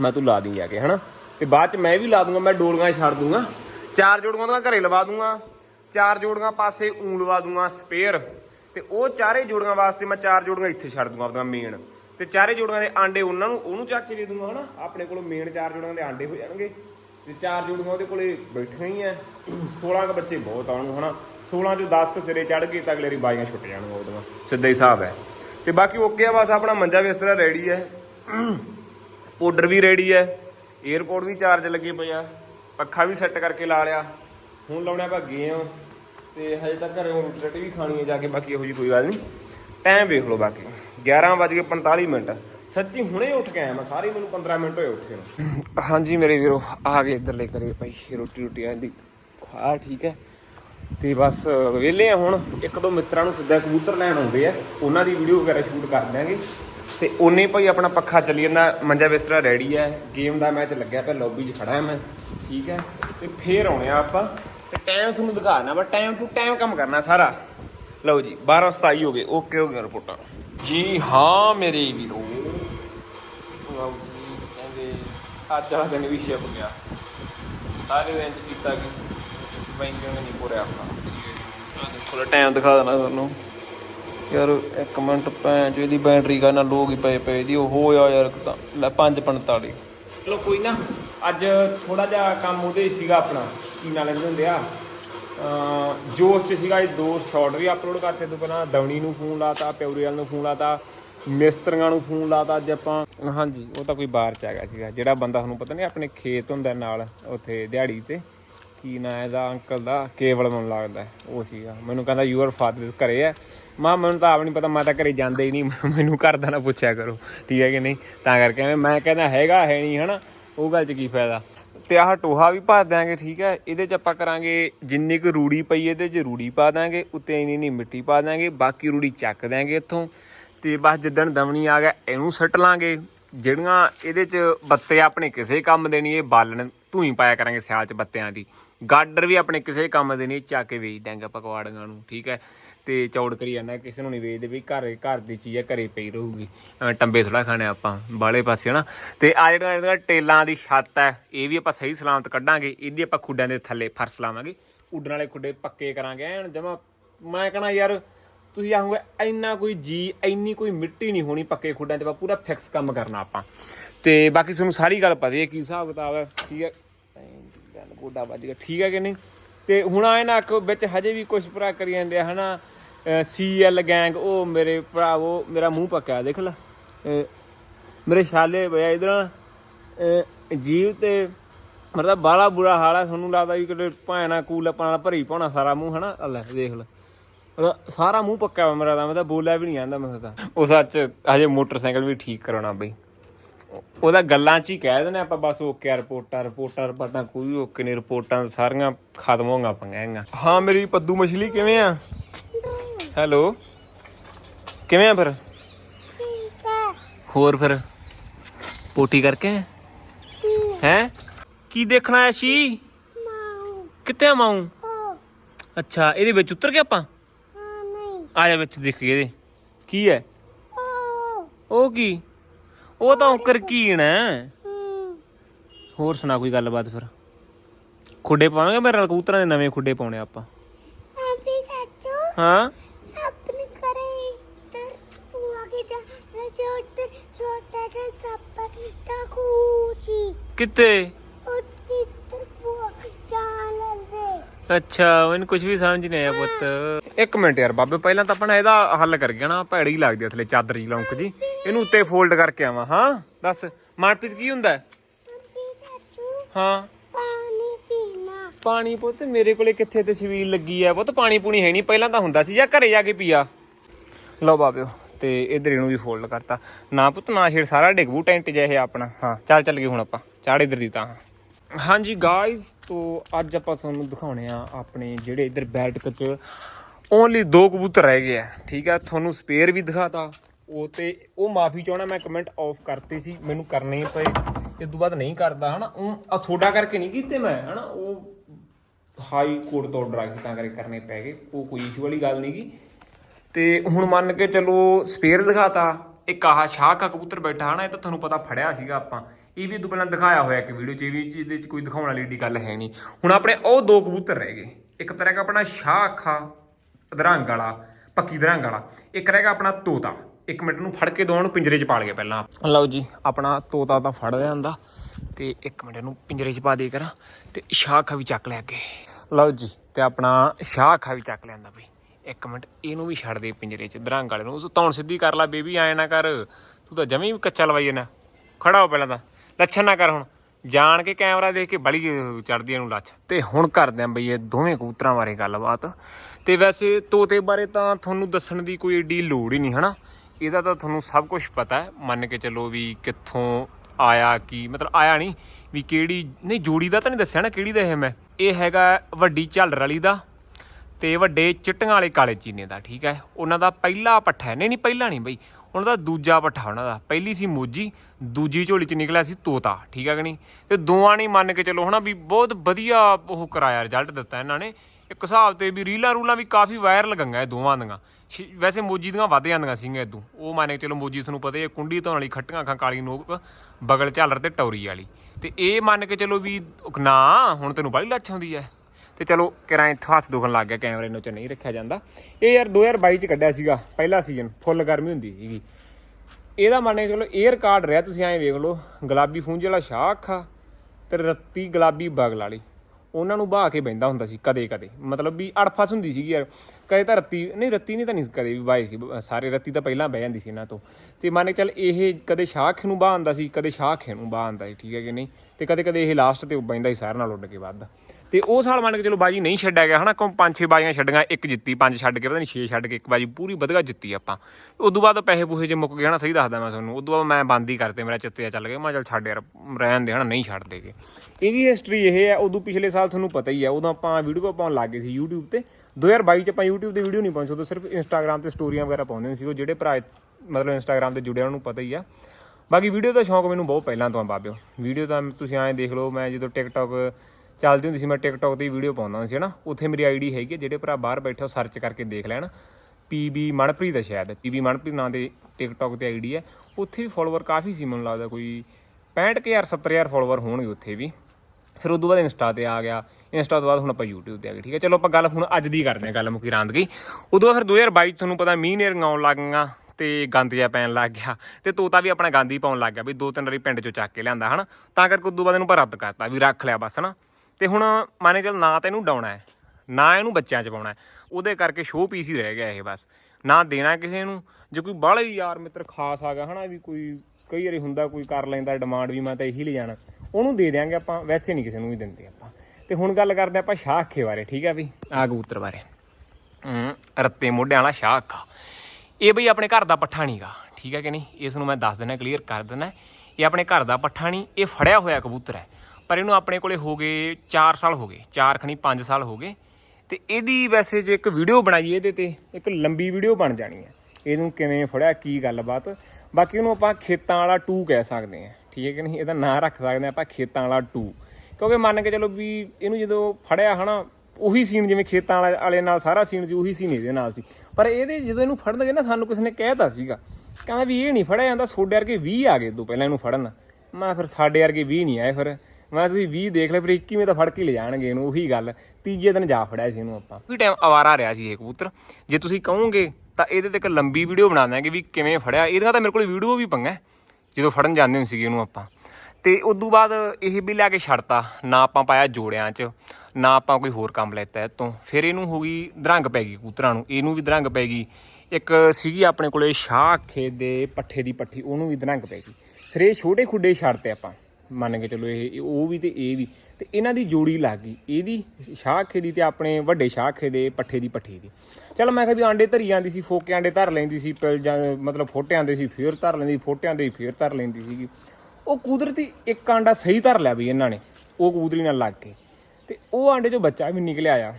ਮੈਂ ਤੂੰ ਲਾ ਦੀ ਜਾ ਕੇ, ਹਨਾ? ਤੇ ਬਾਅਦ ਚ ਮੈਂ ਵੀ ਲਾ ਦੂੰਗਾ, ਮੈਂ ਡੋਲੀਆਂ ਛੱਡ ਦੂੰਗਾ। ਚਾਰ ਜੋੜੀਆਂ ਤਾਂ ਘਰੇ ਲਵਾ ਦੂੰਗਾ। ਚਾਰ ਜੋੜੀਆਂ ਪਾਸੇ ਊਂ ਲਵਾ ਦੂੰਗਾ, ਸਪੇਅਰ। ਤੇ ਉਹ ਚਾਰੇ ਜੋੜੀਆਂ ਵਾਸਤੇ ਮੈਂ ਚਾਰ ਜੋੜੀਆਂ ਇੱਥੇ ਛੱਡ ਦੂੰਗਾ ਆਪਣਾ ਮੇਨ ਤੇ ਚਾਰੇ ਜੋੜੀਆਂ ਦੇ ਆਂਡੇ ਉਹਨਾਂ ਨੂੰ ਉਹਨੂੰ ਚੱਕ ਕੇ ਦੇ ਦੂੰਗਾ, ਹਨਾ? ਆਪਣੇ ਕੋਲ ਮੇਨ ਚਾਰ ਜੋੜੀਆਂ ਦੇ ਆਂਡੇ ਹੋ ਜਾਣਗੇ। ਤੇ ਚਾਰ ਜੋੜੀਆਂ ਉਹਦੇ ਕੋਲੇ ਬੈਠੀਆਂ ਹੀ ਐ 16 ਕ ਬੱਚੇ ਬਹੁਤ ਆ ਉਹਨੂੰ ਹਨਾ? 16 ਚੋਂ 10 ਕ ਸਿਰੇ ਚੜ ਗਏ ਤਾਂ ਅਗਲੇ ਰੀ ਬਾਈਆਂ ਛੁੱਟ ਜਾਣਗੀਆਂ ਉਹਦੀਆਂ ਸਿੱਧਾ ਹੀ ਹਿਸਾਬ ਹੈ। ਤੇ ਬਾਕੀ ਓਕੇ ਆ ਬਸ ਆਪਣਾ ਮੰਜਾ ਬਿਸਤਰਾ ਰੈਡੀ ਹੈ। ਪਾਊਡਰ ਵੀ ਰੈਡੀ ਹੈ। 에어ਪੋਰਟ ਵੀ ਚਾਰਜ ਲੱਗੇ ਪਏ ਆ। ਪੱਖਾ ਵੀ ਸੈੱਟ ਕਰਕੇ ਲਾ ਲਿਆ। ਹੁਣ ਲਾਉਣੇ ਆਪਾਂ ਗਏ ਆ ਤੇ ਹਜੇ ਤੱਕ ਘਰੇ ਰੋਟੀ ਰੱਟੀ ਵੀ ਖਾਣੀ ਹੈ ਜਾ ਕੇ ਬਾਕੀ ਇਹੋ ਜੀ ਕੋਈ ਗੱਲ ਨਹੀਂ। ਟਾਈਮ ਵੇਖ ਲਓ ਬਾਕੀ। 11:45 ਮਿੰਟ। ਸੱਚੀ ਹੁਣੇ ਉੱਠ ਕੇ ਆਇਆ ਮੈਂ ਸਾਰੇ ਮੈਨੂੰ 15 ਮਿੰਟ ਹੋਏ ਉੱਠੇ ਨੂੰ। ਹਾਂਜੀ ਮੇਰੇ ਵੀਰੋ ਆ ਗਏ ਇੱਧਰਲੇ ਕਰੇ ਭਾਈ ਰੋਟੀ ਰੋਟੀ ਆਂਦੀ। ਖਾ ਠੀਕ ਹੈ। ਤੇ ਬਸ ਵਿਹਲੇ ਆ ਹੁਣ। ਇੱਕ ਦੋ ਮਿੱਤਰਾਂ ਨੂੰ ਸਿੱਧਾ ਕਬੂਤਰ ਲੈਣ ਆਉਂਦੇ ਆ। ਉਹਨਾਂ ਦੀ ਵੀਡੀਓ ਵਗੈਰਾ ਸ਼ੂਟ ਕਰ ਦਿਆਂਗੇ। ਤੇ ਉਹਨੇ ਭਾਈ ਆਪਣਾ ਪੱਖਾ ਚੱਲੀ ਜਾਂਦਾ। ਮੰਜਾ ਬਿਸਤਰਾ ਰੈਡੀ ਹੈ ਗੇਮ ਦਾ ਮੈਚ ਲੱਗਿਆ ਪਿਆ। ਲੌਬੀ 'ਚ ਖੜਾ ਮੈਂ। ਠੀਕ ਹੈ ਤੇ ਫੇਰ ਆਉਣੇ ਆ ਆਪਾਂ। ਤੇ ਟਾਈਮ ਤੁਹਾਨੂੰ ਦਿਖਾਣਾ ਬਸ ਟਾਈਮ ਟੂ ਟਾਈਮ ਕੰਮ ਕਰਨਾ ਸਾਰਾ। ਲਓ ਜੀ 12:27 ਹੋ ਗਏ। ਓਕੇ ਹੋ ਗਿਆ ਰਿਪੋਰਟਾਂ। ਜੀ ਹਾਂ ਮੇਰੇ ਵੀਰੋ। ਵਾਓ ਜੀ, ਕਹਿੰਦੇ ਅੱਜ ਵਾਲਾ ਦਿਨ ਵੀ ਸ਼ਿਪ ਗਿਆ। ਸਾਰੇ ਦਿਨ ਕੀਤਾ ਕਿ ਨਹੀਂ ਆਪਣਾ ਦੇਖੋ ਟਾਈਮ ਦਿਖਾ ਦੇਣਾ ਤੁਹਾਨੂੰ। ਯਾਰ ਇੱਕ ਮਿੰਟ ਭੈਣ ਜੋ ਇਹਦੀ ਬੈਟਰੀ ਕਾ ਨਾ ਲੋਗ ਹੀ ਪਏ ਪਏ ਦੀ ਉਹ ਹੋਇਆ ਯਾਰ ਇੱਕ ਤਾਂ ਲੈ 5:45 ਚਲੋ ਕੋਈ ਨਾ ਅੱਜ ਥੋੜਾ ਜਿਹਾ ਕੰਮ ਉਹਦੇ ਸੀਗਾ ਆਪਣਾ ਕੀ ਨਾਲ ਲੈਂਦੇ ਹੁੰਦੇ ਆ? ਜੋਸ਼ ਚ ਸੀਗਾ ਇਹ ਦੋ ਸ਼ਾਰਟ ਵੀ ਅਪਲੋਡ ਕਰਤੇ ਤੋਂ ਪਹਿਲਾਂ ਦਵਣੀ ਨੂੰ ਫੋਨ ਲਾਤਾ ਪਿਉਰੀਵਾਲ ਨੂੰ ਫੋਨ ਲਾਤਾ ਮਿਸਤਰੀਆਂ ਨੂੰ ਫੋਨ ਲਾਤਾ ਅੱਜ ਆਪਾਂ। ਹਾਂਜੀ ਉਹ ਤਾਂ ਕੋਈ ਬਾਹਰ ਚ ਆ ਗਿਆ ਸੀਗਾ ਜਿਹੜਾ ਬੰਦਾ ਤੁਹਾਨੂੰ ਪਤਾ ਨਹੀਂ ਆਪਣੇ ਖੇਤ ਹੁੰਦਾ ਨਾਲ ਉੱਥੇ ਦਿਹਾੜੀ ਤੇ। ਕੀ ਨਾਂ ਇਹਦਾ, ਅੰਕਲ ਦਾ, ਕੇਵਲ ਮੈਨੂੰ ਲੱਗਦਾ ਉਹ ਸੀਗਾ। ਮੈਨੂੰ ਕਹਿੰਦਾ ਯੂਅਰ ਫਾਦਰ ਘਰੇ ਹੈ। ਮਾਂ, ਮੈਨੂੰ ਤਾਂ ਆਪ ਨਹੀਂ ਪਤਾ ਮੈਂ ਤਾਂ ਘਰੇ ਜਾਂਦੇ ਹੀ ਨਹੀਂ ਮੈਨੂੰ ਘਰ ਦਾ ਨਾ ਪੁੱਛਿਆ ਕਰੋ, ਠੀਕ ਹੈ ਕਿ ਨਹੀਂ? ਤਾਂ ਕਰਕੇ ਮੈਂ ਕਹਿੰਦਾ, ਹੈਗਾ ਹੈ ਨਹੀਂ ਹਨਾ? ਉਹ ਗੱਲ 'ਚ ਕੀ ਫਾਇਦਾ? ਤੇ ਆਹ ਟੋਹਾ ਵੀ ਭਰ ਦਿਆਂਗੇ, ਠੀਕ ਹੈ? ਇਹਦੇ 'ਚ ਆਪਾਂ ਕਰਾਂਗੇ ਜਿੰਨੀ ਕੁ ਰੂੜੀ ਪਈ ਇਹਦੇ 'ਚ ਰੂੜੀ ਪਾ ਦਾਂਗੇ ਉੱਤੇ ਇੰਨੀ ਨਹੀਂ ਮਿੱਟੀ ਪਾ ਦਾਂਗੇ ਬਾਕੀ ਰੂੜੀ ਚੱਕ ਦਾਂਗੇ ਇੱਥੋਂ। ਤੇ ਬਸ ਜਿੱਦਣ ਦਮਣੀ ਆ ਗਿਆ, ਇਹਨੂੰ ਸੱਟ ਲਾਂਗੇ। ਜਿਹੜੀਆਂ ਇਹਦੇ 'ਚ ਬੱਤੇ ਆਪਣੇ ਕਿਸੇ ਕੰਮ ਦੇ ਨਹੀਂ ਇਹ ਬਾਲਣ, ਧੂਈ ਪਾਇਆ ਕਰਾਂਗੇ ਸਿਆਲ 'ਚ ਬੱਤਿਆਂ ਦੀ। ਗਾਡਰ ਵੀ ਆਪਣੇ ਕਿਸੇ ਕੰਮ ਦੇ ਨਹੀਂ, ਚੱਕ ਕੇ ਵੇਚ ਦਾਂਗੇ ਪਕਵਾੜੀਆਂ ਨੂੰ, ਠੀਕ ਹੈ? ਤੇ ਚੌੜ ਕਰੀ ਜਾਂਦਾ, ਕਿਸੇ ਨੂੰ ਨਹੀਂ ਵੇਚਦੇ ਵੀ ਘਰ ਘਰ ਦੀ ਚੀਜ਼ ਹੈ ਘਰੇ ਪਈ ਰਹੂਗੀ। ਐਵੇਂ ਟੰਬੇ ਥੋੜਾ ਖਾਣੇ ਆਪਾਂ ਬਾਲੇ ਪਾਸੇ, ਹਨਾ? ਤੇ ਆ ਜਿਹੜਾ ਇਹਦਾ ਟੇਲਾਂ ਦੀ ਛੱਤ ਹੈ, ਇਹ ਵੀ ਆਪਾਂ ਸਹੀ ਸਲਾਮਤ ਕੱਢਾਂਗੇ, ਇਹਦੀ ਆਪਾਂ ਖੁੱਡਾਂ ਦੇ ਥੱਲੇ ਫਰਸ਼ ਲਾਵਾਂਗੇ। ਉੱਡਣ ਵਾਲੇ ਖੁੱਡੇ ਪੱਕੇ ਕਰਾਂਗੇ, ਐਨ ਜਮਾ, ਮੈਂ ਕਹਣਾ ਯਾਰ, ਤੁਸੀਂ ਆਹੋਗੇ ਇੰਨਾ ਕੋਈ ਜੀ, ਇੰਨੀ ਕੋਈ ਮਿੱਟੀ ਨਹੀਂ ਹੋਣੀ ਪੱਕੇ ਖੁੱਡਾਂ 'ਤੇ ਆਪਾਂ ਪੂਰਾ ਫਿਕਸ ਕੰਮ ਕਰਨਾ ਆਪਾਂ। ਤੇ ਬਾਕੀ ਤੁਹਾਨੂੰ ਸਾਰੀ ਗੱਲ ਪਤਾ ਹੈ, ਕੀ ਹਿਸਾਬ ਕਿਤਾਬ ਹੈ, ਠੀਕ ਹੈ? ਗੋਡਾ ਵੱਜ ਗਿਆ। ਠੀਕ ਹੈ ਕਿ ਨਹੀਂ? ਤੇ ਹੁਣ ਆਏ ਨਾ ਕਿ ਵਿੱਚ ਹਜੇ ਵੀ ਕੁਝ ਭਰਾ ਕਰੀ ਜਾਂਦੇ ਆ, ਹਨਾ? ਸੀਐਲ ਗੈਂਗ ਉਹ ਮੇਰੇ ਭਰਾਵੋ ਮੇਰਾ ਮੂੰਹ ਪੱਕਿਆ, ਦੇਖ ਲੈ। ਮੇਰੇ ਛਾਲੇ ਪਿਆ ਇਧਰ। ਜੀਵ ਤੇ ਮਤਲਬ ਤਾਂ ਬਾਲਾ ਬੁਰਾ ਹਾਲ ਹੈ ਤੁਹਾਨੂੰ ਲੱਗਦਾ ਵੀ ਕਿਤੇ ਭਾਣਾ ਕੂਲ ਆਪਾਂ ਨਾਲ ਭਰੀ ਪਾਉਣਾ ਸਾਰਾ ਮੂੰਹ, ਹਨਾ? ਆ ਲੈ, ਦੇਖ ਲੈ। ਸਾਰਾ ਮੂੰਹ ਪੱਕਾ ਹੋਇਆ ਮੇਰਾ ਤਾਂ, ਮੈਂ ਤਾਂ ਬੋਲਿਆ ਵੀ ਨਹੀਂ ਜਾਂਦਾ ਮੈਂ ਤਾਂ। ਉਹ ਸੱਚ, ਹਜੇ ਮੋਟਰਸਾਈਕਲ ਵੀ ਠੀਕ ਕਰਾਉਣਾ ਬਈ। ਉਹਦਾ ਗੱਲਾਂ 'ਚ ਹੀ ਕਹਿ ਦਿੰਦੇ ਆਪਾਂ ਬਸ ਓਕੇ ਆ ਰਿਪੋਰਟਾਂ ਰਿਪੋਰਟਾਂ ਰਿਪੋਰਟਾਂ ਕੋਈ ਓਕੇ ਨਹੀਂ ਰਿਪੋਰਟਾਂ ਸਾਰੀਆਂ ਖਤਮ ਪਈਆਂ ਹੈਗੀਆਂ। ਹਾਂ ਮੇਰੀ ਪੱਦੂ ਮਛਲੀ ਕਿਵੇਂ ਆ? ਹੈਲੋ? ਕਿਵੇਂ ਆ ਫਿਰ? ਠੀਕ ਹੈ ਹੋਰ ਫਿਰ ਪੋਟੀ ਕਰਕੇ? ਹੈ? ਕੀ ਦੇਖਣਾ ਆਇਆ ਸੀ? ਮਾਉ ਕਿੱਥੇ ਆ ਮਾਊ? ਓ ਅੱਛਾ ਇਹਦੇ ਵਿੱਚ ਉਤਰ ਗਏ ਆਪਾਂ? ਹਾਂ ਨਹੀਂ। ਆ ਜਾ ਵਿੱਚ ਦੇਖ ਇਹਦੇ। ਕੀ ਹੈ? ਓ ਉਹ ਕੀ? ਉਹ ਤਾਂ ਉਕਰ ਕੀਣ ਹੈ। ਹੋਰ ਸੁਣਾ ਕੋਈ ਗੱਲਬਾਤ ਫਿਰ। ਖੁੱਡੇ ਪਾਵਾਂਗੇ ਮੇਰੇ ਨਾਲ ਕਬੂਤਰਾਂ ਦੇ ਨਵੇਂ ਖੁੱਡੇ ਪਾਉਣੇ ਆਪਾਂ। ਅਭੀ ਚਾਚੂ। ਹਾਂ। ਆਪਣੇ ਘਰੇ ਇੱਧਰ ਪੂਆ ਕੇ ਜਾ ਰਸੋਟ ਛੋਟਾ ਜਿਹਾ ਸੱਪ ਤਾਂ ਕੂਚੀ। ਕਿੱਥੇ? ਅੱਛਾ, ਮੈਨੂੰ ਕੁਝ ਵੀ ਸਮਝ ਨਹੀਂ ਆਇਆ ਪੁੱਤ। ਇੱਕ ਮਿੰਟ ਯਾਰ ਬਾਬੇ, ਪਹਿਲਾਂ ਤਾਂ ਆਪਣਾ ਇਹਦਾ ਹੱਲ ਕਰ ਗਿਆ ਨਾ, ਭੈੜੀ ਲੱਗਦੀ ਆ ਚਾਦਰ ਜੀ ਲੌਂਕ ਜੀ। ਇਹਨੂੰ ਉੱਤੇ ਫੋਲਡ ਕਰਕੇ ਆਵਾਂ, ਹਾਂ? ਦੱਸ, ਮਨਪ੍ਰੀਤ ਕੀ ਹੁੰਦਾ? ਹਾਂ। ਪਾਣੀ ਪੁੱਤ, ਮੇਰੇ ਕੋਲੇ ਕਿੱਥੇ ਤੇ ਛਵੀਲ ਲੱਗੀ ਆ? ਪੁੱਤ, ਪਾਣੀ ਪੂਣੀ ਹੈ ਨਹੀਂ, ਪਹਿਲਾਂ ਤਾਂ ਹੁੰਦਾ ਸੀ, ਜਾਂ ਘਰੇ ਜਾ ਕੇ ਪੀਆ। ਲਓ ਬਾਬਿਓ ਤੇ ਇਧਰ ਇਹਨੂੰ ਵੀ ਫੋਲਡ ਕਰਤਾ। ਨਾ ਪੁੱਤ, ਨਾ ਛੇੜ, ਸਾਰਾ ਡਿੱਗੂ ਟੈਂਟ ਜਿਹਾ ਇਹ ਆਪਣਾ। ਹਾਂ, ਚੱਲ ਚੱਲ ਗਏ ਹੁਣ ਆਪਾਂ, ਚਾੜ ਇਧਰ ਦੀ ਤਾਂ। ਹਾਂਜੀ ਗਾਇਜ਼ ਤੋਂ ਅੱਜ ਆਪਾਂ ਤੁਹਾਨੂੰ ਦਿਖਾਉਣੇ ਆ ਆਪਣੇ ਜਿਹੜੇ ਇਧਰ ਬੈਠਕ ਚ ਓਨਲੀ ਦੋ ਕਬੂਤਰ ਰਹਿ ਗਏ ਆ, ਠੀਕ ਆ? ਤੁਹਾਨੂੰ ਸਪੇਅਰ ਵੀ ਦਿਖਾਤਾ। ਉਹ ਤੇ ਉਹ ਮਾਫੀ ਚਾਹਣਾ ਮੈਂ ਕਮੈਂਟ ਆਫ ਕਰਤੇ ਸੀ, ਮੈਨੂੰ ਕਰਨੇ ਪਏ। ਇਸ ਤੋਂ ਬਾਅਦ ਨਹੀਂ ਕਰਦਾ, ਹਨਾ? ਉਹ ਆ ਥੋੜਾ ਕਰਕੇ ਨਹੀਂ ਕੀਤੇ ਮੈਂ, ਹਨਾ? ਉਹ ਹਾਈ ਕੋਰਟ ਤੋਂ ਆਰਡਰ ਆ ਗਈ ਤਾਂ ਕਰਕੇ ਕਰਨੇ ਪੈ ਗਏ। ਉਹ ਕੋਈ ਇਸ਼ੂ ਵਾਲੀ ਗੱਲ ਨਹੀਂਗੀ ਤੇ ਹੁਣ ਮੰਨ ਕੇ ਚਲੋ ਸਪੇਅਰ ਦਿਖਾਤਾ। ਇੱਕ ਆਹ ਸ਼ਾਹ ਕਾ ਕਬੂਤਰ ਬੈਠਾ, ਹਨਾ? ਇਹ ਤਾਂ ਤੁਹਾਨੂੰ ਪਤਾ ਫੜਿਆ ਸੀਗਾ ਆਪਾਂ। ਇਹ ਵੀ ਤੋਂ ਪਹਿਲਾਂ ਦਿਖਾਇਆ ਹੋਇਆ ਇੱਕ ਵੀਡੀਓ 'ਚ, ਇਹ ਵੀ ਇਹਦੇ 'ਚ ਕੋਈ ਦਿਖਾਉਣ ਵਾਲੀ ਏਡੀ ਗੱਲ ਹੈ ਨਹੀਂ। ਹੁਣ ਆਪਣੇ ਉਹ ਦੋ ਕਬੂਤਰ ਰਹਿ ਗਏ। ਇੱਕ ਤਰ੍ਹਾਂ ਦਾ ਆਪਣਾ ਸ਼ਾਹ ਅੱਖਾ, ਅਧਰੰਗ ਵਾਲਾ, ਪੱਕੀ ਅਧਰੰਗ ਵਾਲਾ। ਇੱਕ ਰਹਿ ਗਿਆ ਆਪਣਾ ਤੋਤਾ। ਇੱਕ ਮਿੰਟ ਨੂੰ ਫੜ ਕੇ ਦੋਵਾਂ ਨੂੰ ਪਿੰਜਰੇ 'ਚ ਪਾ ਲਿਆ ਪਹਿਲਾਂ। ਲਓ ਜੀ, ਆਪਣਾ ਤੋਤਾ ਤਾਂ ਫੜ ਲਿਆ ਹੁੰਦਾ। ਤੇ ਇੱਕ ਮਿੰਟ ਨੂੰ ਪਿੰਜਰੇ 'ਚ ਪਾ ਦੇ ਕਰਾਂ। ਤੇ ਸ਼ਾਹ ਅੱਖਾ ਵੀ ਚੱਕ ਲਿਆ ਅੱਗੇ। ਲਓ ਜੀ, ਤੇ ਆਪਣਾ ਸ਼ਾਹ ਅੱਖਾ ਵੀ ਚੱਕ ਲਿਆਂਦਾ ਬਈ। ਇੱਕ ਮਿੰਟ, ਇਹਨੂੰ ਵੀ ਛੱਡ ਦੇ ਪਿੰਜਰੇ 'ਚ ਦਰੰਗ ਵਾਲੇ ਨੂੰ। ਉਸ ਧੌਣ ਸਿੱਧੀ ਕਰ ਲੈ, ਬੇਬੀ ਆਏ ਨਾ ਕਰ। ਤੂੰ ਤਾਂ ਜਮੀ ਕੱਚਾ ਲਵਾਈ ਨਾ ਖੜਾ ਹੋ ਪਹਿਲਾਂ ਤਾਂ। ਲੱਛਣ ਨਾ ਕਰ ਹੁਣ। ਜਾਣ ਕੇ ਕੈਮਰਾ ਦੇਖ ਕੇ ਬੜੀ ਚੜਦੀ ਇਹਨੂੰ ਲੱਛ। ਤੇ ਹੁਣ ਕਰਦੇ ਆਂ ਬਈ ਇਹ ਦੋਵੇਂ ਕਬੂਤਰਾਂ ਬਾਰੇ ਗੱਲਬਾਤ। ਤੇ ਵੈਸੇ ਤੋਤੇ ਬਾਰੇ ਤਾਂ ਤੁਹਾਨੂੰ ਦੱਸਣ ਦੀ ਕੋਈ ਏਡੀ ਲੋੜ ਹੀ ਨਹੀਂ, ਹਨਾ? ਇਹਦਾ ਤਾਂ ਤੁਹਾਨੂੰ ਸਭ ਕੁਝ ਪਤਾ ਹੈ। ਮੰਨ ਕੇ ਚੱਲੋ ਵੀ ਕਿੱਥੋਂ ਆਇਆ, ਕੀ ਮਤਲਬ ਆਇਆ ਨਹੀਂ, ਵੀ ਕਿਹੜੀ, ਨਹੀਂ, ਜੋੜੀ ਦਾ ਤਾਂ ਨਹੀਂ ਦੱਸਿਆ ਨਾ ਕਿਹੜੀ ਦਾ ਇਹ ਮੈਂ। ਇਹ ਹੈਗਾ ਵੱਡੀ ਝੱਲਰ ਵਾਲੀ ਦਾ ਤੇ ਵੱਡੇ ਚਿੱਟੀਆਂ ਵਾਲੇ ਕਾਲੇ ਚੀਨੇ ਦਾ, ਠੀਕ ਹੈ? ਉਹਨਾਂ ਦਾ ਪਹਿਲਾ ਪੱਠਾ ਨਹੀਂ ਨਹੀਂ, ਪਹਿਲਾ ਨਹੀਂ ਬਈ। ਉਹਨਾਂ ਦਾ ਦੂਜਾ ਪੱਠਾ ਉਹਨਾਂ ਦਾ। ਪਹਿਲੀ ਸੀ ਮੋਜੀ, ਦੂਜੀ ਝੋਲੀ ਚ ਨਿਕਲਿਆ ਸੀ ਤੋਤਾ, ਠੀਕ ਹੈ ਕਿ ਨਹੀਂ? ਤੇ ਦੋਵਾਂ ਨੇ ਮੰਨ ਕੇ ਚੱਲੋ ਹਨਾ ਵੀ ਬਹੁਤ ਵਧੀਆ ਉਹ ਕਰਾਇਆ ਰਿਜ਼ਲਟ ਦਿੱਤਾ ਇਹਨਾਂ ਨੇ। ਇੱਕ ਹਿਸਾਬ ਤੇ ਵੀ ਰੀਲਾਂ ਰੂਲਾਂ ਵੀ ਕਾਫੀ ਵਾਇਰਲ ਗੰਗਾ ਇਹ ਦੋਵਾਂ ਦੀਆਂ। ਸ਼ੀ- ਵੈਸੇ ਮੋਜੀ ਦੀਆਂ ਵੱਧ ਜਾਂਦੀਆਂ ਸੀਗੀਆਂ ਇਦੋਂ ਉਹ ਮੰਨ ਕੇ ਚਲੋ ਮੋਜੀ ਤੁਹਾਨੂੰ ਪਤਾ ਹੀ ਹੈ ਕੁੰਡੀ ਧੋਣ ਵਾਲੀ, ਖੱਟੀਆਂ ਅੱਖਾਂ ਕਾਲੀ ਨੋਕ, ਬਗਲ ਝਾਲਰ ਤੇ ਟੌਰੀ ਵਾਲੀ। ਤੇ ਇਹ ਮੰਨ ਕੇ ਚਲੋ ਵੀ, ਨਾ, ਹੁਣ ਤੈਨੂੰ ਬੜੀ ਲੱਛ ਆਉਂਦੀ ਹੈ ਤੇ ਚਲੋ ਕਿਰਾਂ ਇੱਥੋਂ ਹੱਥ ਦੁਖਣ ਲੱਗ ਗਿਆ, ਕੈਮਰੇ ਨੂੰ ਚ ਨਹੀਂ ਰੱਖਿਆ ਜਾਂਦਾ। ਇਹ ਯਾਰ 2022 ਚ ਕੱਢਿਆ ਸੀਗਾ, ਪਹਿਲਾ ਸੀਜ਼ਨ ਫੁੱਲ ਗਰਮੀ ਹੁੰਦੀ ਸੀਗੀ। ਇਹਦਾ ਮੰਨ ਕੇ ਚਲੋ ਇਹ ਕਾਰਡ ਰਿਹਾ, ਤੁਸੀਂ ਐਂ ਵੇਖ ਲਓ, ਗੁਲਾਬੀ ਫੂੰਜ ਵਾਲਾ ਸ਼ਾਹ ਆ ਤੇ ਰੱਤੀ ਗੁਲਾਬੀ ਬਗਲ ਵਾਲੀ। ਉਹਨਾਂ ਨੂੰ ਬਾਹ ਕੇ ਬੈੰਦਾ ਹੁੰਦਾ ਸੀ ਕਦੇ ਕਦੇ। ਮਤਲਬ ਵੀ ਅੜਫਸ ਹੁੰਦੀ ਸੀਗੀ ਯਾਰ। ਕਦੇ ਤਾਂ ਰੱਤੀ, ਨਹੀਂ ਰੱਤੀ ਨਹੀਂ ਤਾਂ ਨਹੀਂ ਕਦੇ ਵੀ ਬਾਹੇ ਸੀ, ਸਾਰੇ ਰੱਤੀ ਤਾਂ ਪਹਿਲਾਂ ਬਹਿ ਜਾਂਦੀ ਸੀ ਇਹਨਾਂ ਤੋਂ। ਤੇ ਮੰਨ ਕੇ ਚੱਲ ਇਹ ਕਦੇ ਸ਼ਾਖ ਨੂੰ ਬਾਹ ਆਂਦਾ ਸੀ, ਕਦੇ ਸ਼ਾਖ ਨੂੰ ਬਾਹ ਆਂਦਾ ਸੀ, ਠੀਕ ਹੈ ਕਿ ਨਹੀਂ? ਤੇ ਕਦੇ ਕਦੇ ਇਹ ਲਾਸਟ ਤੇ ਬੈੰਦਾ ਸੀ, ਸਾਰਿਆਂ ਨਾਲ ਉੱਡ ਕੇ ਵੱਧ। ਤੇ ਉਹ ਸਾਲ ਮੰਨ ਕੇ ਚਲੋ ਬਾਜੀ ਨਹੀਂ ਛੱਡਿਆ ਗਿਆ, ਹਨਾ? ਕਿਉਂ ਪੰਜ ਛੇ ਬਾਜੀਆਂ ਛੱਡੀਆਂ, ਇੱਕ ਜਿੱਤੀ, ਪੰਜ ਛੱਡ ਕੇ, ਪਤਾ ਨਹੀਂ ਛੇ ਛੱਡ ਕੇ ਇੱਕ ਬਾਜੀ ਪੂਰੀ ਵਧੀਆ ਜਿੱਤੀ ਆਪਾਂ। ਉਦੋਂ ਬਾਅਦ ਪੈਸੇ ਪੂਹੇ ਜੇ ਮੁੱਕ ਗਏ, ਹਨਾ? ਸਹੀ ਦੱਸਦਾ ਮੈਂ ਤੁਹਾਨੂੰ। ਉਦੋਂ ਬਾਅਦ ਮੈਂ ਬੰਦ ਹੀ ਕਰਤੇ, ਮੇਰਾ ਚਿੱਤੇ ਚੱਲ ਗਿਆ। ਮੈਂ ਚੱਲ ਛੱਡ ਯਾਰ, ਰਹਿਣ ਦੇ, ਹਨਾ? ਨਹੀਂ ਛੱਡ ਦੇਗੇ ਇਹਦੀ ਹਿਸਟਰੀ ਇਹ ਹੈ, ਉਦੋਂ ਪਿਛਲੇ ਸਾਲ ਤੁਹਾਨੂੰ ਪਤਾ ਹੀ ਹੈ, ਉਦੋਂ ਆਪਾਂ ਵੀਡੀਓ ਪਾਉਣ ਲੱਗ ਗਏ ਸੀ YouTube ਤੇ। 2022 ਚ ਆਪਾਂ YouTube ਤੇ ਵੀਡੀਓ ਨਹੀਂ ਪਾਉਂਦੇ ਉਦੋਂ ਸਿਰਫ Instagram ਤੇ ਸਟੋਰੀਆਂ ਵਗੈਰਾ ਪਾਉਂਦੇ ਸੀ। ਉਹ ਜਿਹੜੇ ਭਰਾ ਮਤਲਬ Instagram ਤੇ ਜੁੜੇ ਉਹਨਾਂ ਨੂੰ ਪਤਾ ਹੀ ਆ। ਬਾਕੀ ਵੀਡੀਓ ਦਾ ਸ਼ੌਂਕ ਮੈਨੂੰ ਬਹੁਤ ਪਹਿਲਾਂ ਤੋਂ ਆ, ਬਾਬਿਓ। ਵੀਡੀਓ ਤਾਂ ਤੁਸੀਂ ਐਂ ਦੇਖ ਲਓ, ਮੈਂ ਜਦੋਂ TikTok ਚੱਲਦੀ ਹੁੰਦੀ ਸੀ ਮੈਂ TikTok ਤੇ ਵੀਡੀਓ ਪਾਉਂਦਾ ਹੁੰਦਾ ਸੀ ਹਨਾ? ਉੱਥੇ ਮੇਰੀ ਆਈਡੀ ਹੈਗੀ ਹੈ, ਜਿਹੜੇ ਭਰਾ ਬਾਹਰ ਬੈਠੇ ਉਹ ਸਰਚ ਕਰਕੇ ਦੇਖ ਲੈਣ। ਪੀਬੀ ਮਨਪ੍ਰੀਤ ਹੈ ਸ਼ਾਇਦ। ਪੀਬੀ ਮਨਪ੍ਰੀਤ ਨਾਂ ਦੇ TikTok ਤੇ ਆਈਡੀ ਹੈ ਉੱਥੇ ਵੀ ਫਾਲੋਅਰ ਕਾਫੀ ਸੀ ਮੈਨੂੰ ਲੱਗਦਾ ਕੋਈ 65000 70000 ਫਾਲੋਅਰ ਹੋਣਗੇ ਉੱਥੇ ਵੀ। ਫਿਰ ਉਦੋਂ ਬਾਅਦ ਇੰਸਟਾ ਤੇ ਆ ਗਿਆ। ਇੰਸਟਾ ਤੋਂ ਬਾਅਦ ਹੁਣ ਆਪਾਂ YouTube ਤੇ ਆ ਗਏ ਠੀਕ ਹੈ ਚਲੋ ਆਪਾਂ ਗੱਲ ਹੁਣ ਅੱਜ ਦੀ ਕਰਦੇ ਹਾਂ ਗੱਲ ਮੁਕੀ ਰਾਂਦ ਗਈ। ਉਦੋਂ ਬਾਅਦ ਫਿਰ 2022 ਚ ਤੁਹਾਨੂੰ ਪਤਾ ਮੀਂਹ ਨੇਰ ਆਉਣ ਲੱਗ ਗਈਆਂ ਤੇ ਗੰਦ ਜਿਹਾ ਪੈਣ ਲੱਗ ਗਿਆ ਤੇ ਤੋਤਾ ਵੀ ਆਪਣਾ ਗੰਦ ਹੀ ਪਾਉਣ ਲੱਗ ਗਿਆ ਵੀ ਦੋ ਤਿੰਨ ਵਾਰੀ ਪਿੰਡ ਚੋਂ ਚੱਕ ਕੇ ਲਿਆਂਦਾ ਹਨਾ? ਤਾਂ ਕਰਕੇ ਉਦੋਂ ਬਾਅਦ ਇਹਨੂੰ ਆਪਾਂ ਰੱਦ ਕਰਤਾ ਵੀ ਰੱਖ ਲਿਆ ਬਸ ਨਾ ਤੇ ਹੁਣ ਮਾਨੇ ਚੱਲ ਨਾ ਤਾਂ ਇਹਨੂੰ ਡਾਉਣਾ ਹੈ, ਨਾ ਇਹਨੂੰ ਬੱਚਿਆਂ ਚ ਪਾਉਣਾ ਉਹਦੇ ਕਰਕੇ ਸ਼ੋਅ ਪੀਸ ਹੀ ਰਹਿ ਗਿਆ ਇਹ ਬਸ। ਨਾ ਦੇਣਾ ਕਿਸੇ ਨੂੰ, ਜੇ ਕੋਈ ਬਾਹਲਾ ਯਾਰ ਮਿੱਤਰ ਖਾਸ ਆ ਗਿਆ, ਹਨਾ ਵੀ ਕੋਈ, ਕਈ ਵਾਰੀ ਹੁੰਦਾ ਕੋਈ ਕਰ ਲੈਂਦਾ ਡਿਮਾਂਡ ਵੀ ਮੈਂ ਤਾਂ ਇਹੀ ਲੈ ਜਾਣਾ। ਉਹਨੂੰ ਦੇ ਦਿਆਂਗੇ ਆਪਾਂ, ਵੈਸੇ ਨਹੀਂ ਕਿਸੇ ਨੂੰ ਵੀ ਦਿੰਦੇ ਆਪਾਂ। ਤੇ ਹੁਣ ਗੱਲ ਕਰਦੇ ਆਪਾਂ ਸ਼ਾਹ ਅੱਖੇ ਬਾਰੇ, ਠੀਕ ਹੈ ਵੀ? ਆ ਕਬੂਤਰ ਬਾਰੇ। ਰੱਤੇ ਮੋਢਿਆਂ ਵਾਲਾ ਸ਼ਾਹ ਅੱਖਾ। ਇਹ ਬਈ ਆਪਣੇ ਘਰ ਦਾ ਪੱਠਾ ਨਹੀਂਗਾ ਠੀਕ ਹੈ ਕਿ ਨਹੀਂ? ਇਸ ਨੂੰ ਮੈਂ ਦੱਸ ਦਿੰਦਾ ਕਲੀਅਰ ਕਰ ਦਿੰਦਾ। ਇਹ ਆਪਣੇ ਘਰ ਦਾ ਪੱਠਾ ਨਹੀਂ ਇਹ ਫੜਿਆ ਹੋਇਆ ਕਬੂਤਰ ਹੈ। ਪਰ ਇਹਨੂੰ ਆਪਣੇ ਕੋਲੇ ਹੋ ਗਏ 4 ਸਾਲ ਹੋ ਗਏ 4 ਖਣੀ 5 ਸਾਲ ਹੋ ਗਏ। ਤੇ ਇਹਦੀ ਵੈਸੇ ਜੇ ਇੱਕ ਵੀਡੀਓ ਬਣਾਈਏ ਇਹਦੇ ਤੇ, ਇੱਕ ਲੰਬੀ ਵੀਡੀਓ ਬਣ ਜਾਣੀ ਹੈ। ਇਹਨੂੰ ਕਿਵੇਂ ਫੜਿਆ, ਕੀ ਗੱਲਬਾਤ। ਬਾਕੀ ਉਹਨੂੰ ਆਪਾਂ ਖੇਤਾਂ ਵਾਲਾ 2 ਕਹਿ ਸਕਦੇ ਹਾਂ। ਠੀਕ ਹੈ ਕਿ ਨਹੀਂ? ਇਹਦਾ ਨਾਂ ਰੱਖ ਸਕਦੇ ਹਾਂ ਆਪਾਂ, ਖੇਤਾਂ ਵਾਲਾ 2 ਕਿਉਂਕਿ ਮੰਨ ਕੇ ਚਲੋ ਵੀ ਇਹਨੂੰ ਜਦੋਂ ਫੜਿਆ ਹਨਾ, ਉਹੀ ਸੀਨ ਜਿਵੇਂ ਖੇਤਾਂ ਵਾਲੇ ਵਾਲੇ ਨਾਲ ਸਾਰਾ ਸੀਨ ਸੀ, ਉਹੀ ਸੀਨ ਇਹਦੇ ਨਾਲ ਸੀ। ਪਰ ਇਹਦੇ ਜਦੋਂ ਇਹਨੂੰ ਫੜਨਗੇ ਨਾ, ਸਾਨੂੰ ਕਿਸੇ ਨੇ ਕਹਿਤਾ ਸੀਗਾ। ਕਹਿੰਦਾ ਵੀ ਇਹ ਨਹੀਂ ਫੜਿਆ ਜਾਂਦਾ ਸੋਡੇ ਵਰਗੇ 20 ਆ ਗਏ ਤੋਂ ਪਹਿਲਾਂ ਇਹਨੂੰ ਫੜਨ। ਮੈਂ ਫਿਰ ਸਾਡੇ ਵਰਗੇ 20 ਨਹੀਂ ਆਏ ਫਿਰ। ਮੈਂ ਤੁਸੀਂ 20 ਦੇਖ ਲੈ ਫਿਰ 21ਵੇਂ ਤਾਂ ਫੜ ਕੇ ਲੈ ਜਾਣਗੇ ਇਹਨੂੰ, ਉਹੀ ਗੱਲ। ਤੀਜੇ ਦਿਨ ਜਾ ਫੜਿਆ ਸੀ ਇਹਨੂੰ ਆਪਾਂ। ਕੋਈ ਟਾਈਮ ਆਵਾਰਾ ਰਿਹਾ ਸੀ ਇਹ ਕਬੂਤਰ। ਜੇ ਤੁਸੀਂ ਕਹੋਗੇ, ਤਾਂ ਇਹਦੇ ਤੇ ਇੱਕ ਲੰਬੀ ਵੀਡੀਓ ਬਣਾ ਦਾਂਗੇ ਵੀ ਕਿਵੇਂ ਫੜਿਆ। ਇਹਦਾ ਤਾਂ ਮੇਰੇ ਕੋਲ ਵੀਡੀਓ ਵੀ ਪੰਗਾ ਜਦੋਂ ਫੜਨ ਜਾਂਦੇ ਹੁੰਦੇ ਸੀਗੇ ਇਹਨੂੰ ਆਪਾਂ। ਤੇ ਉਦੋਂ ਬਾਅਦ ਇਹ ਵੀ ਲੈ ਕੇ ਛੱਡਤਾ। ਨਾ ਆਪਾਂ ਪਾਇਆ ਜੋੜਿਆਂ 'ਚ, ਨਾ ਆਪਾਂ ਕੋਈ ਹੋਰ ਕੰਮ ਲੈਤਾ ਇਹ ਤੋਂ ਫਿਰ ਇਹਨੂੰ ਹੋ ਗਈ ਦਰੰਗ ਪੈ ਗਈ ਕੂਤਰਾਂ ਨੂੰ। ਇਹਨੂੰ ਵੀ ਦਰੰਗ ਪੈ ਗਈ। ਇੱਕ ਸੀਗੀ ਆਪਣੇ ਕੋਲੇ ਸ਼ਾਹ ਖੇ ਦੇ ਪੱਠੇ ਦੀ ਪੱਠੀ, ਉਹਨੂੰ ਵੀ ਦਰੰਗ ਪੈ ਗਈ। ਫਿਰ ਇਹ ਛੋਟੇ ਖੁੱਡੇ ਛੱਡਤੇ ਆਪਾਂ। ਮੰਨ ਕੇ ਚਲੋ ਇਹ ਇਹ ਉਹ ਵੀ ਤੇ ਇਹ ਵੀ। ਤੇ ਇਹਨਾਂ ਦੀ ਜੋੜੀ ਲੱਗ ਗਈ। ਇਹਦੀ ਸ਼ਾਖੇ ਦੀ ਤੇ ਆਪਣੇ ਵੱਡੇ ਸ਼ਾਖੇ ਦੇ ਪੱਠੇ ਦੀ ਪੱਠੀ ਦੀ। ਚਲ ਮੈਂ ਕਿਹਾ ਵੀ ਆਂਡੇ ਧਰੀ ਜਾਂਦੀ ਸੀ, ਫੋਕੇ ਆਂਡੇ ਧਰ ਲੈਂਦੀ ਸੀ, ਪਿਲ ਜਾਂ ਮਤਲਬ ਫੋਟੇ ਦੇ ਸੀ, ਫੇਰ ਧਰ ਲੈਂਦੀ ਫੋਟਿਆਂ ਦੇ ਫੇਰ ਧਰ ਲੈਂਦੀ ਸੀਗੀ। ਉਹ ਕੁਦਰਤੀ ਇੱਕ ਆਂਡਾ ਸਹੀ ਧਰ ਲਿਆ ਵੀ ਇਹਨਾਂ ਨੇ, ਉਹ ਕਬੂਤਰੀ ਨਾਲ ਲੱਗ ਕੇ। ਤੇ ਉਹ ਆਂਡੇ ਚੋਂ ਬੱਚਾ ਵੀ ਨਿਕਲਿਆ ਆ।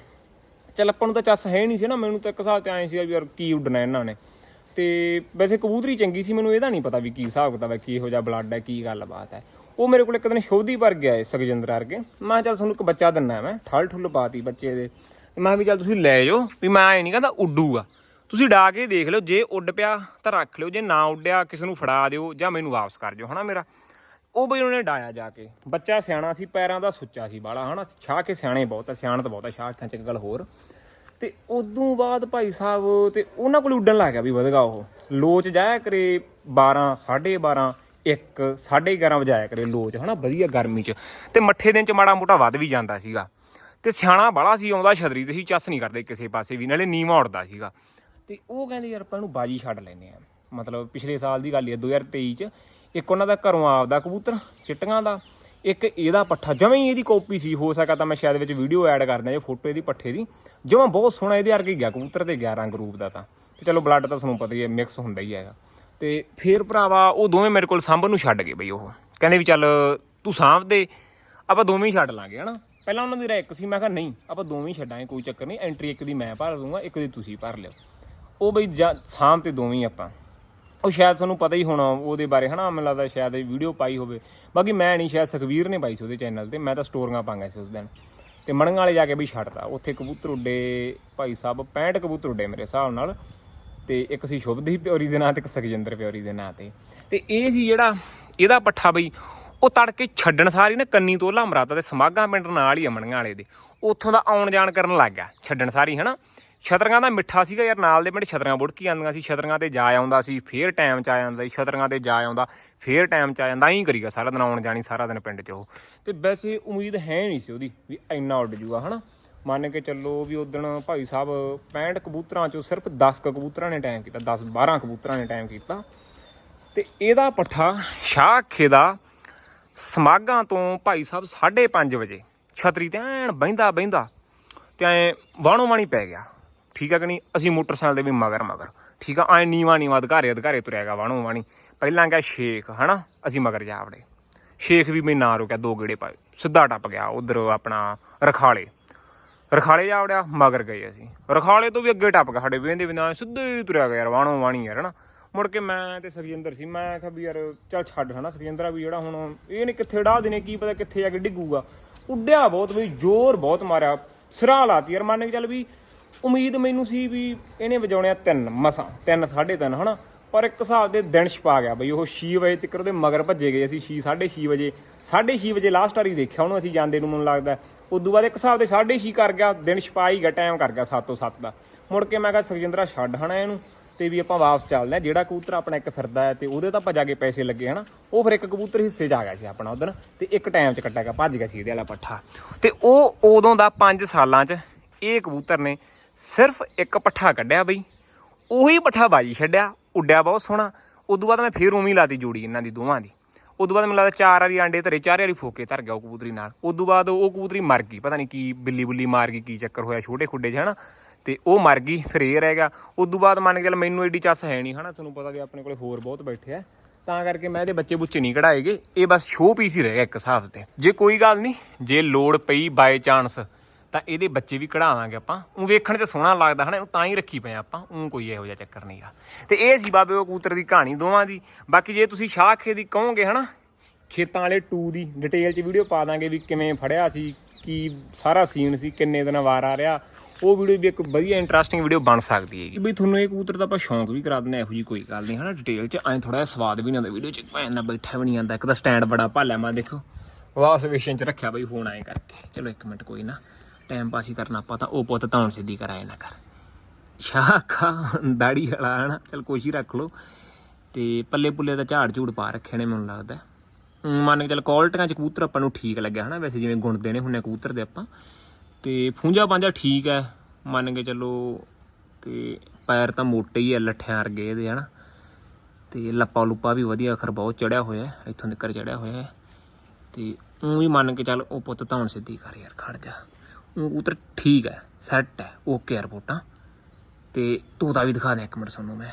ਚੱਲ ਆਪਾਂ ਨੂੰ ਤਾਂ ਚੱਸ ਹੈ ਨਹੀਂ ਸੀ ਨਾ, ਮੈਨੂੰ ਤਾਂ ਇੱਕ ਹਿਸਾਬ ਤੇ ਐਂ ਸੀ ਵੀ ਯਾਰ ਕੀ ਉੱਡਣਾ ਇਹਨਾਂ ਨੇ। ਤੇ ਵੈਸੇ ਕਬੂਤਰੀ ਚੰਗੀ ਸੀ, ਮੈਨੂੰ ਇਹਦਾ ਨਹੀਂ ਪਤਾ ਵੀ ਕੀ ਹਿਸਾਬ ਕਿਤਾਬ ਹੈ ਕੀ ਇਹੋ ਜਿਹਾ ਬਲੱਡ ਹੈ, ਕੀ ਗੱਲਬਾਤ ਹੈ। ਉਹ ਮੇਰੇ ਕੋਲ ਇੱਕ ਦਿਨ ਸ਼ੋਧੀ ਪਰ ਗਿਆ ਏ ਸਗਜਿੰਦਰ ਵਰਗੇ। ਮੈਂ ਕਿਹਾ ਚੱਲ ਤੁਹਾਨੂੰ ਇੱਕ ਬੱਚਾ ਦਿੰਨਾ ਮੈਂ, ਠਲ ਠੁੱਲ ਪਾਤੀ ਬੱਚੇ ਦੇ। ਮੈਂ ਕਿਹਾ ਵੀ ਚੱਲ ਤੁਸੀਂ ਲੈ ਜਾਓ, ਵੀ ਮੈਂ ਐ ਨਹੀਂ ਕਹਿੰਦਾ ਉੱਡੂਗਾ। ਤੁਸੀਂ ਡਾ ਕੇ ਦੇਖ ਲਿਓ, ਜੇ ਉੱਡ ਪਿਆ ਤਾਂ ਰੱਖ ਲਿਓ, ਜੇ ਨਾ ਉੱਡਿਆ ਕਿਸੇ ਨੂੰ ਫੜਾ ਦਿਓ ਜਾਂ ਮੈਨੂੰ ਵਾਪਸ ਕਰ ਦਿਓ ਹਨਾ ਮੇਰਾ? ਉਹ ਬਈ ਉਹਨੇ ਡਾਇਆ ਜਾ ਕੇ। ਬੱਚਾ ਸਿਆਣਾ ਸੀ, ਪੈਰਾਂ ਦਾ ਸੁੱਚਾ ਸੀ ਬਾਲਾ, ਹਨਾ? ਛਾਹ ਕੇ ਸਿਆਣੇ ਬਹੁਤ ਆ, ਸਿਆਣਤ ਬਹੁਤ ਆ ਸ਼ਾਹ ਖਾਂ ਚ ਇੱਕ ਗੱਲ ਹੋਰ। ਤੇ ਉਦੋਂ ਬਾਅਦ ਭਾਈ ਸਾਹਿਬ ਤੇ ਉਹਨਾਂ ਕੋਲ ਉੱਡਣ ਲੱਗ ਗਿਆ ਵੀ ਵਧਗਾ ਉਹ। ਲੋਚ ਜਾਇਆ ਕਰੇ 12 12:30 1 11:30 ਵਜਾਇਆ ਕਰੇ ਲੋਚ ਹਨਾ? ਵਧੀਆ ਗਰਮੀ ਚ। ਤੇ ਮੱਠੇ ਦਿਨ ਚ ਮਾੜਾ ਮੋਟਾ ਵੱਧ ਵੀ ਜਾਂਦਾ ਸੀਗਾ। ਤੇ ਸਿਆਣਾ ਬਾਲਾ ਸੀ, ਆਉਂਦਾ ਛਤਰੀ ਤੇ ਸੀ ਚੱਸ ਨਹੀਂ ਕਰਦੇ ਕਿਸੇ ਪਾਸੇ ਵੀ, ਨਾਲੇ ਨੀਵਾਂ ਉੱਡਦਾ ਸੀਗਾ। ਤੇ ਉਹ ਕਹਿੰਦੇ ਯਾਰ ਆਪਾਂ ਇਹਨੂੰ ਬਾਜੀ ਛੱਡ ਲੈਨੇ ਆ ਮਤਲਬ ਪਿਛਲੇ ਸਾਲ ਦੀ ਗੱਲ ਹੀ ਹੈ 2023 ਚ ਇੱਕ ਉਹਨਾਂ ਦਾ ਘਰੋਂ ਆਪਦਾ ਕਬੂਤਰ, ਚਿੱਟੀਆਂ ਦਾ, ਇੱਕ ਇਹਦਾ ਪੱਠਾ ਜਮਾਂ ਹੀ ਇਹਦੀ ਕਾਪੀ ਸੀ, ਹੋ ਸਕਦਾ ਤਾਂ ਮੈਂ ਸ਼ਾਇਦ ਵਿੱਚ ਵੀਡੀਓ ਐਡ ਕਰ ਦਿਆਂ ਜੇ ਫੋਟੋ ਇਹਦੀ ਪੱਠੇ ਦੀ। ਜਮਾਂ ਬਹੁਤ ਸੋਹਣਾ ਇਹਦੇ ਵਰਗੇ ਗਿਆ, ਕਬੂਤਰ ਤੇ ਗਿਆ ਰੰਗ ਰੂਪ ਦਾ ਤਾਂ। ਤੇ ਚਲੋ ਬਲੱਡ ਤਾਂ ਤੁਹਾਨੂੰ ਪਤਾ ਹੀ ਹੈ ਮਿਕਸ ਹੁੰਦਾ ਹੀ ਹੈਗਾ। ਤੇ ਫੇਰ ਭਰਾਵਾ ਉਹ ਦੋਵੇਂ ਮੇਰੇ ਕੋਲ ਸਾਂਭਣ ਨੂੰ ਛੱਡ ਗਏ ਬਈ ਉਹ। ਕਹਿੰਦੇ ਵੀ ਚੱਲ ਤੂੰ ਸਾਂਭ ਦੇ, ਆਪਾਂ ਦੋਵੇਂ ਹੀ ਛੱਡ ਲਾਂਗੇ, ਹਨਾ? ਪਹਿਲਾਂ ਉਹਨਾਂ ਦੀ ਰਾਇ ਇੱਕ ਸੀ, ਮੈਂ ਕਿਹਾ ਨਹੀਂ, ਆਪਾਂ ਦੋਵੇਂ ਹੀ ਛੱਡਾਂਗੇ, ਕੋਈ ਚੱਕਰ ਨਹੀਂ ਐਂਟਰੀ ਇੱਕ ਦੀ ਮੈਂ ਭਰ ਦੂੰਗਾ ਇੱਕ ਦੀ ਤੁਸੀਂ ਭਰ ਲਿਓ। ਉਹ ਬਈ ਜਾਂ- ਸਾਂਭ ਤੇ ਦੋਵੇਂ ਹੀ ਆਪਾਂ। ਉਹ ਸ਼ਾਇਦ ਤੁਹਾਨੂੰ ਪਤਾ ਹੀ ਹੋਣਾ ਉਹਦੇ ਬਾਰੇ, ਹਨਾ? ਮੈਨੂੰ ਲੱਗਦਾ ਸ਼ਾਇਦ ਇਹ ਵੀਡੀਓ ਪਾਈ ਹੋਵੇ। ਬਾਕੀ ਮੈਂ ਨਹੀਂ, ਸ਼ਾਇਦ ਸੁਖਵੀਰ ਨੇ ਪਾਈ ਸੀ ਉਹਦੇ ਚੈਨਲ ਤੇ, ਮੈਂ ਤਾਂ ਸਟੋਰੀਆਂ ਪਾਂਗਾ ਸੀ ਉਸ ਦਿਨ। ਤੇ ਮਣੀਆਂ ਵਾਲੇ ਜਾ ਕੇ ਵੀ ਛੱਡਦਾ ਉੱਥੇ ਕਬੂਤਰ ਉੱਡੇ, ਭਾਈ ਸਾਹਿਬ 65 ਕਬੂਤਰ ਉੱਡੇ ਮੇਰੇ ਹਿਸਾਬ ਨਾਲ। ਤੇ ਇੱਕ ਸੀ ਸ਼ੁਭਦੀਪ ਪਿਓਰੀ ਦੇ ਨਾਂ ਤੇ, ਇੱਕ ਸੁਖਜਿੰਦਰ ਪਿਓਰੀ ਦੇ ਨਾਂ ਤੇ। ਤੇ ਇਹ ਸੀ ਜਿਹੜਾ ਇਹਦਾ ਪੱਠਾ ਬਈ, ਉਹ ਤੜਕੇ ਛੱਡਣ ਸਾਰੀ ਨਾ ਕੰਨੀ ਤੋਲਾ ਮਰਾਤਾ ਤੇ ਸਮਾਗਾ ਪਿੰਡ ਨਾਲ ਹੀ ਆ ਵਾਲੇ ਦੇ। ਉੱਥੋਂ ਦਾ ਆਉਣ ਜਾਣ ਕਰਨ ਲੱਗ ਗਿਆ, ਛੱਡਣ ਸਾਰੀ ਹਨਾ? ਛਤਰੀਆਂ ਦਾ ਮਿੱਠਾ ਸੀਗਾ ਯਾਰ, ਨਾਲ ਦੇ ਪਿੰਡ ਛਤਰੀਆਂ ਬੁੜਕੀ ਆਉਂਦੀਆਂ ਸੀ, ਛਤਰੀਆਂ ਤੇ ਜਾ ਆਉਂਦਾ ਸੀ, ਫੇਰ ਟਾਈਮ ਚ ਆ ਜਾਂਦਾ ਸੀ, ਛਤਰੀਆਂ ਤੇ ਜਾ ਆਉਂਦਾ, ਫੇਰ ਟਾਈਮ ਚ ਆ ਜਾਂਦਾ, ਐਂ ਕਰੀਗਾ ਸਾਰਾ ਦਿਨ, ਆਉਣ ਜਾਣੀ ਸਾਰਾ ਦਿਨ ਪਿੰਡ ਚ ਉਹ। ਤੇ ਵੈਸੇ ਉਮੀਦ ਹੈ ਨਹੀਂ ਸੀ ਉਹਦੀ ਵੀ ਇੰਨਾ ਉੱਡ ਜੂਗਾ, ਹਨਾ? ਮੰਨ ਕੇ ਚੱਲੋ ਵੀ ਉਦਣ ਭਾਈ ਸਾਹਿਬ 65 ਕਬੂਤਰਾਂ ਚੋਂ ਸਿਰਫ 10 ਕਬੂਤਰਾਂ ਨੇ ਟਾਈਮ ਕੀਤਾ 10 12 ਕਬੂਤਰਾਂ ਨੇ ਟਾਈਮ ਕੀਤਾ। ਤੇ ਇਹਦਾ ਪੱਠਾ ਸ਼ਾਖੇ ਦਾ ਸਮਾਗਾਂ ਤੋਂ ਭਾਈ ਸਾਹਿਬ 5:30 ਵਜੇ, ਛਤਰੀ ਤੇ ਐਨ ਬਹਿੰਦਾ ਬਹਿੰਦਾ ਤੇ ਐ ਵਾਣੋ ਵਾਣੀ ਪੈ ਗਿਆ। ਠੀਕ ਆ ਕਿ ਨਹੀਂ? ਅਸੀਂ ਮੋਟਰਸਾਈਕਲ ਦੇ ਵੀ ਮਗਰ ਮਗਰ। ਠੀਕ ਆ, ਐ ਨੀਵਾ ਨੀਵਾ ਅਧਿਕਾਰੇ ਅਧਿਕਾਰੇ ਤੁਰਿਆਗਾ ਵਾਣੋ ਵਾਣੀ ਪਹਿਲਾਂ ਗਿਆ ਸ਼ੇਖ, ਹਨਾ? ਅਸੀਂ ਮਗਰ ਜਾ ਵੜੇ। ਸ਼ੇਖ ਵੀ ਮੈਂ ਨਾ ਰੁਕਿਆ, ਦੋ ਗੇੜੇ ਪਾਏ ਸਿੱਧਾ ਟੱਪ ਗਿਆ, ਉਧਰ ਆਪਣਾ ਰਖਾਲੇ। ਰਖਾਲੇ ਜਾ ਵੜਿਆ, ਮਗਰ ਗਏ ਅਸੀਂ। ਰਖਾਲੇ ਤੋਂ ਵੀ ਅੱਗੇ ਟੱਪ ਗਿਆ ਸਾਡੇ, ਵੇਂਦੇ ਬਿਨਾਂ ਸਿੱਧੇ ਹੀ ਤੁਰਿਆ ਗਿਆ ਯਾਰ ਵਾਣੋ ਵਾਣੀ ਯਾਰ, ਹਨਾ। ਮੁੜ ਕੇ ਮੈਂ ਤੇ ਸੁਖਜਿੰਦਰ ਸੀ, ਮੈਂ ਕਿਹਾ ਵੀ ਯਾਰ, ਚੱਲ ਛੱਡ ਹਨਾ, ਸੁਖਜਿੰਦਰਾ ਵੀ ਜਿਹੜਾ ਹੁਣ, ਇਹ ਨਹੀਂ ਕਿੱਥੇ ਡਾ ਦੇਣੇ, ਕੀ ਪਤਾ ਕਿੱਥੇ ਜਾ ਕੇ ਡਿੱਗੂਗਾ। ਉੱਡਿਆ ਬਹੁਤ, ਵੀ ਜ਼ੋਰ ਬਹੁਤ ਮਾਰਿਆ, ਸਿਰਾ ਲਾਤੀ ਯਾਰ, ਮੰਨ ਕੇ ਚੱਲ ਵੀ ਉਮੀਦ ਮੈਨੂੰ ਸੀ ਵੀ ਇਹਨੇ ਵਜਾਉਣਿਆ ਤਿੰਨ ਮਸਾਂ, ਤਿੰਨ ਸਾਢੇ ਤਿੰਨ, ਹਨਾ। ਪਰ ਇੱਕ ਹਿਸਾਬ ਦੇ ਦਿਨ ਛਪਾ ਗਿਆ ਬਈ, ਉਹ 6 ਵਜੇ ਤੱਕ ਉਹਦੇ ਮਗਰ ਭੱਜੇ ਗਏ ਅਸੀਂ 6 6:30 ਵਜੇ 6:30 ਵਜੇ ਲਾਸਟ ਵਾਰੀ ਦੇਖਿਆ ਉਹਨੂੰ ਅਸੀਂ ਜਾਂਦੇ ਨੂੰ, ਮੈਨੂੰ ਲੱਗਦਾ। ਉਦੋਂ ਬਾਅਦ ਇੱਕ ਹਿਸਾਬ ਦੇ 6:30 ਕਰ ਗਿਆ, ਦਿਨ ਛਪਾ ਹੀ ਗਿਆ ਟਾਈਮ ਕਰ ਗਿਆ 7 ਤੋਂ 7 ਦਾ। ਮੁੜ ਕੇ ਮੈਂ ਕਿਹਾ, ਸੁਖਜਿੰਦਰਾ, ਛੱਡ ਹਨਾ ਇਹਨੂੰ ਤੇ ਵੀ ਆਪਾਂ ਵਾਪਸ ਚੱਲਦੇ ਆ ਜਿਹੜਾ ਕਬੂਤਰ ਆਪਣਾ ਇੱਕ ਫਿਰਦਾ ਹੈ ਤੇ ਉਹਦੇ ਤਾਂ ਆਪਾਂ ਕੇ ਪੈਸੇ ਲੱਗੇ ਹਨਾ ਉਹ ਫਿਰ ਇੱਕ ਕਬੂਤਰ ਹਿੱਸੇ 'ਚ ਆ ਗਿਆ ਸੀ ਆਪਣਾ ਉਧਰ ਤੇ ਇੱਕ ਟਾਈਮ 'ਚ ਕੱਟਿਆ ਗਿਆ, ਭੱਜ ਗਿਆ ਸੀ ਇਹਦੇ ਵਾਲਾ ਪੱਠਾ। ਤੇ ਉਹ ਉਦੋਂ ਦਾ 5 ਸਾਲਾਂ 'ਚ ਇਹ ਕਬੂਤਰ ਨੇ ਸਿਰਫ ਇੱਕ ਪੱਠਾ ਕੱਢਿਆ ਬਈ। ਉਹੀ ਪੱਠਾ ਬਾਜੀ ਛੱਡਿਆ, ਉੱਡਿਆ ਬਹੁਤ ਸੋਹਣਾ। ਉਦੋਂ ਬਾਅਦ ਮੈਂ ਫੇਰ ਉਵੇਂ ਹੀ ਲਾਤੀ ਜੋੜੀ ਇਹਨਾਂ ਦੀ ਦੋਵਾਂ ਦੀ। ਉਦੋਂ ਬਾਅਦ ਮੈਨੂੰ ਲੱਗਦਾ ਚਾਰ ਵਾਰੀ ਆਂਡੇ ਧਰੇ, ਚਾਰ ਵਾਰੀ ਫੋਕੇ ਧਰ ਗਿਆ ਉਹ ਕਬੂਤਰੀ ਨਾਲ। ਉਦੋਂ ਬਾਅਦ ਉਹ ਕਬੂਤਰੀ ਮਰ ਗਈ, ਪਤਾ ਨਹੀਂ ਕੀ ਬਿੱਲੀ ਬੁੱਲੀ ਮਾਰ ਗਈ, ਕੀ ਚੱਕਰ ਹੋਇਆ, ਛੋਟੇ ਖੁੱਡੇ 'ਚ ਹਨਾ। ਤੇ ਉਹ ਮਰ ਗਈ, ਫਿਰ ਇਹ ਰਹਿ ਗਿਆ। ਉਦੋਂ ਬਾਅਦ ਮੰਨ ਕੇ ਚੱਲ ਮੈਨੂੰ ਐਡੀ ਚੱਸ ਹੈ ਨਹੀਂ ਹਨਾ, ਤੁਹਾਨੂੰ ਪਤਾ ਕਿ ਆਪਣੇ ਕੋਲੇ ਹੋਰ ਬਹੁਤ ਬੈਠੇ ਆ। ਤਾਂ ਕਰਕੇ ਮੈਂ ਇਹਦੇ ਬੱਚੇ ਬੁੱਚੇ ਨਹੀਂ ਕਢਾਏਗੇ ਇਹ ਬਸ ਸ਼ੋਅ ਪੀਸ ਹੀ ਰਹਿ ਗਿਆ ਇੱਕ ਹਿਸਾਬ ਤੇ। ਜੇ ਕੋਈ ਗੱਲ ਨਹੀਂ, ਜੇ ਲੋੜ ਪਈ ਬਾਈ ਚਾਂਸ ਤਾਂ ਇਹਦੇ ਬੱਚੇ ਵੀ ਕਢਾਵਾਂਗੇ ਆਪਾਂ। ਉਹ ਵੇਖਣ 'ਚ ਸੋਹਣਾ ਲੱਗਦਾ ਹਨਾ ਉਹ ਤਾਂ ਹੀ ਰੱਖੀ ਪਏ ਆਪਾਂ ਉਹ ਕੋਈ ਇਹੋ ਜਿਹਾ ਚੱਕਰ ਨਹੀਂਗਾ ਤੇ ਇਹ ਸੀ ਬਾਬੇ ਉਹ ਕਬੂਤਰ ਦੀ ਕਹਾਣੀ ਦੋਵਾਂ ਦੀ। ਬਾਕੀ ਜੇ ਤੁਸੀਂ ਸ਼ਾਖੇ ਦੀ ਕਹੋਗੇ ਹਨਾ ਖੇਤਾਂ ਵਾਲੇ 2 ਦੀ ਡਿਟੇਲ 'ਚ ਵੀਡੀਓ ਪਾ ਦਾਂਗੇ ਵੀ ਕਿਵੇਂ ਫੜਿਆ ਸੀ ਕੀ ਸਾਰਾ ਸੀਨ ਸੀ ਕਿੰਨੇ ਦਿਨਾਂ ਵਾਰ ਆ ਰਿਹਾ। ਉਹ ਵੀਡੀਓ ਵੀ ਇੱਕ ਵਧੀਆ ਇੰਟਰਸਟਿੰਗ ਵੀਡੀਓ ਬਣ ਸਕਦੀ ਹੈਗੀ। ਬਈ ਤੁਹਾਨੂੰ ਇਹ ਕਬੂਤਰ ਦਾ ਆਪਾਂ ਸ਼ੌਂਕ ਵੀ ਕਰਾ ਦਿੰਦੇ ਹਾਂ, ਇਹੋ ਜੀ ਕੋਈ ਗੱਲ ਨਹੀਂ ਹਨਾ ਡਿਟੇਲ 'ਚ ਐਂ ਥੋੜਾ ਜਿਹਾ ਸਵਾਦ ਵੀ ਨਹੀਂ ਆਉਂਦਾ ਵੀਡੀਓ 'ਚ ਭੈਣ ਨਾਲ ਬੈਠਾ ਵੀ ਨਹੀਂ ਆਉਂਦਾ ਇੱਕ ਤਾਂ ਸਟੈਂਡ ਬੜਾ ਭਾਲਿਆ ਮੈਂ ਦੇਖੋ ਵਾਸ ਵਿਸ਼ਨ 'ਚ ਰੱਖਿਆ ਬਈ ਫੋਨ ਐਂ ਕਰਕੇ। ਚਲੋ ਇੱਕ ਮਿੰਟ ਕੋਈ ਨਾ। ਟਾਈਮ ਪਾਸ ਹੀ ਕਰਨਾ ਆਪਾਂ ਤਾਂ, ਉਹ ਪੁੱਤ ਧੌਣ ਸਿੱਧੀ ਕਰਾਏ ਨਾ ਕਰ। ਸ਼ਾਖਾ ਦਾੜੀ ਵਾਲਾ, ਹਨਾ? ਚਲ ਕੁਛ ਹੀ ਰੱਖ ਲਓ। ਤੇ ਪੱਲੇ ਪੁੱਲੇ ਦਾ ਝਾੜ ਝੂੜ ਪਾ ਰੱਖੇ ਨੇ ਮੈਨੂੰ ਲੱਗਦਾ। ਮੰਨ ਕੇ ਚੱਲ ਕੁਆਲਟੀਆਂ ਚ ਕਬੂਤਰ ਆਪਾਂ ਨੂੰ ਠੀਕ ਲੱਗਿਆ, ਹਨਾ? ਵੈਸੇ ਜਿਵੇਂ ਗੁਣ ਦੇਣੇ ਹੁੰਨੇ ਕਬੂਤਰ ਦੇ ਆਪਾਂ। ਤੇ ਫੂੰਜਾ ਪਾਂਜਾ ਠੀਕ ਹੈ ਮੰਨ ਕੇ ਚਲੋ ਤੇ ਪੈਰ ਤਾਂ ਮੋਟੇ ਹੀ ਆ ਲੱਠਿਆਂ ਵਰਗੇ ਇਹਦੇ, ਹਨਾ? ਤੇ ਲੱਪਾ ਲੁੱਪਾ ਵੀ ਵਧੀਆ, ਅਖਰ ਬਹੁਤ ਚੜਿਆ ਹੋਇਆ ਇੱਥੋਂ ਤੱਕ ਚੜਿਆ ਹੋਇਆ ਹੈ ਤੇ ਉਹ ਵੀ ਮੰਨ ਕੇ ਚੱਲ ਉਹ ਪੁੱਤ ਧੌਣ ਸਿੱਧੀ ਕਰ ਯਾਰ, ਖੜ ਜਾ। ਕਬੂਤਰ ਠੀਕ ਹੈ ਸੈੱਟ ਹੈ ਓਕੇ ਰਿਪੋਰਟਾਂ। ਤੇ ਤੋਤਾ ਵੀ ਦਿਖਾ ਦਿਆਂ ਇੱਕ ਮਿੰਟ ਤੁਹਾਨੂੰ ਮੈਂ।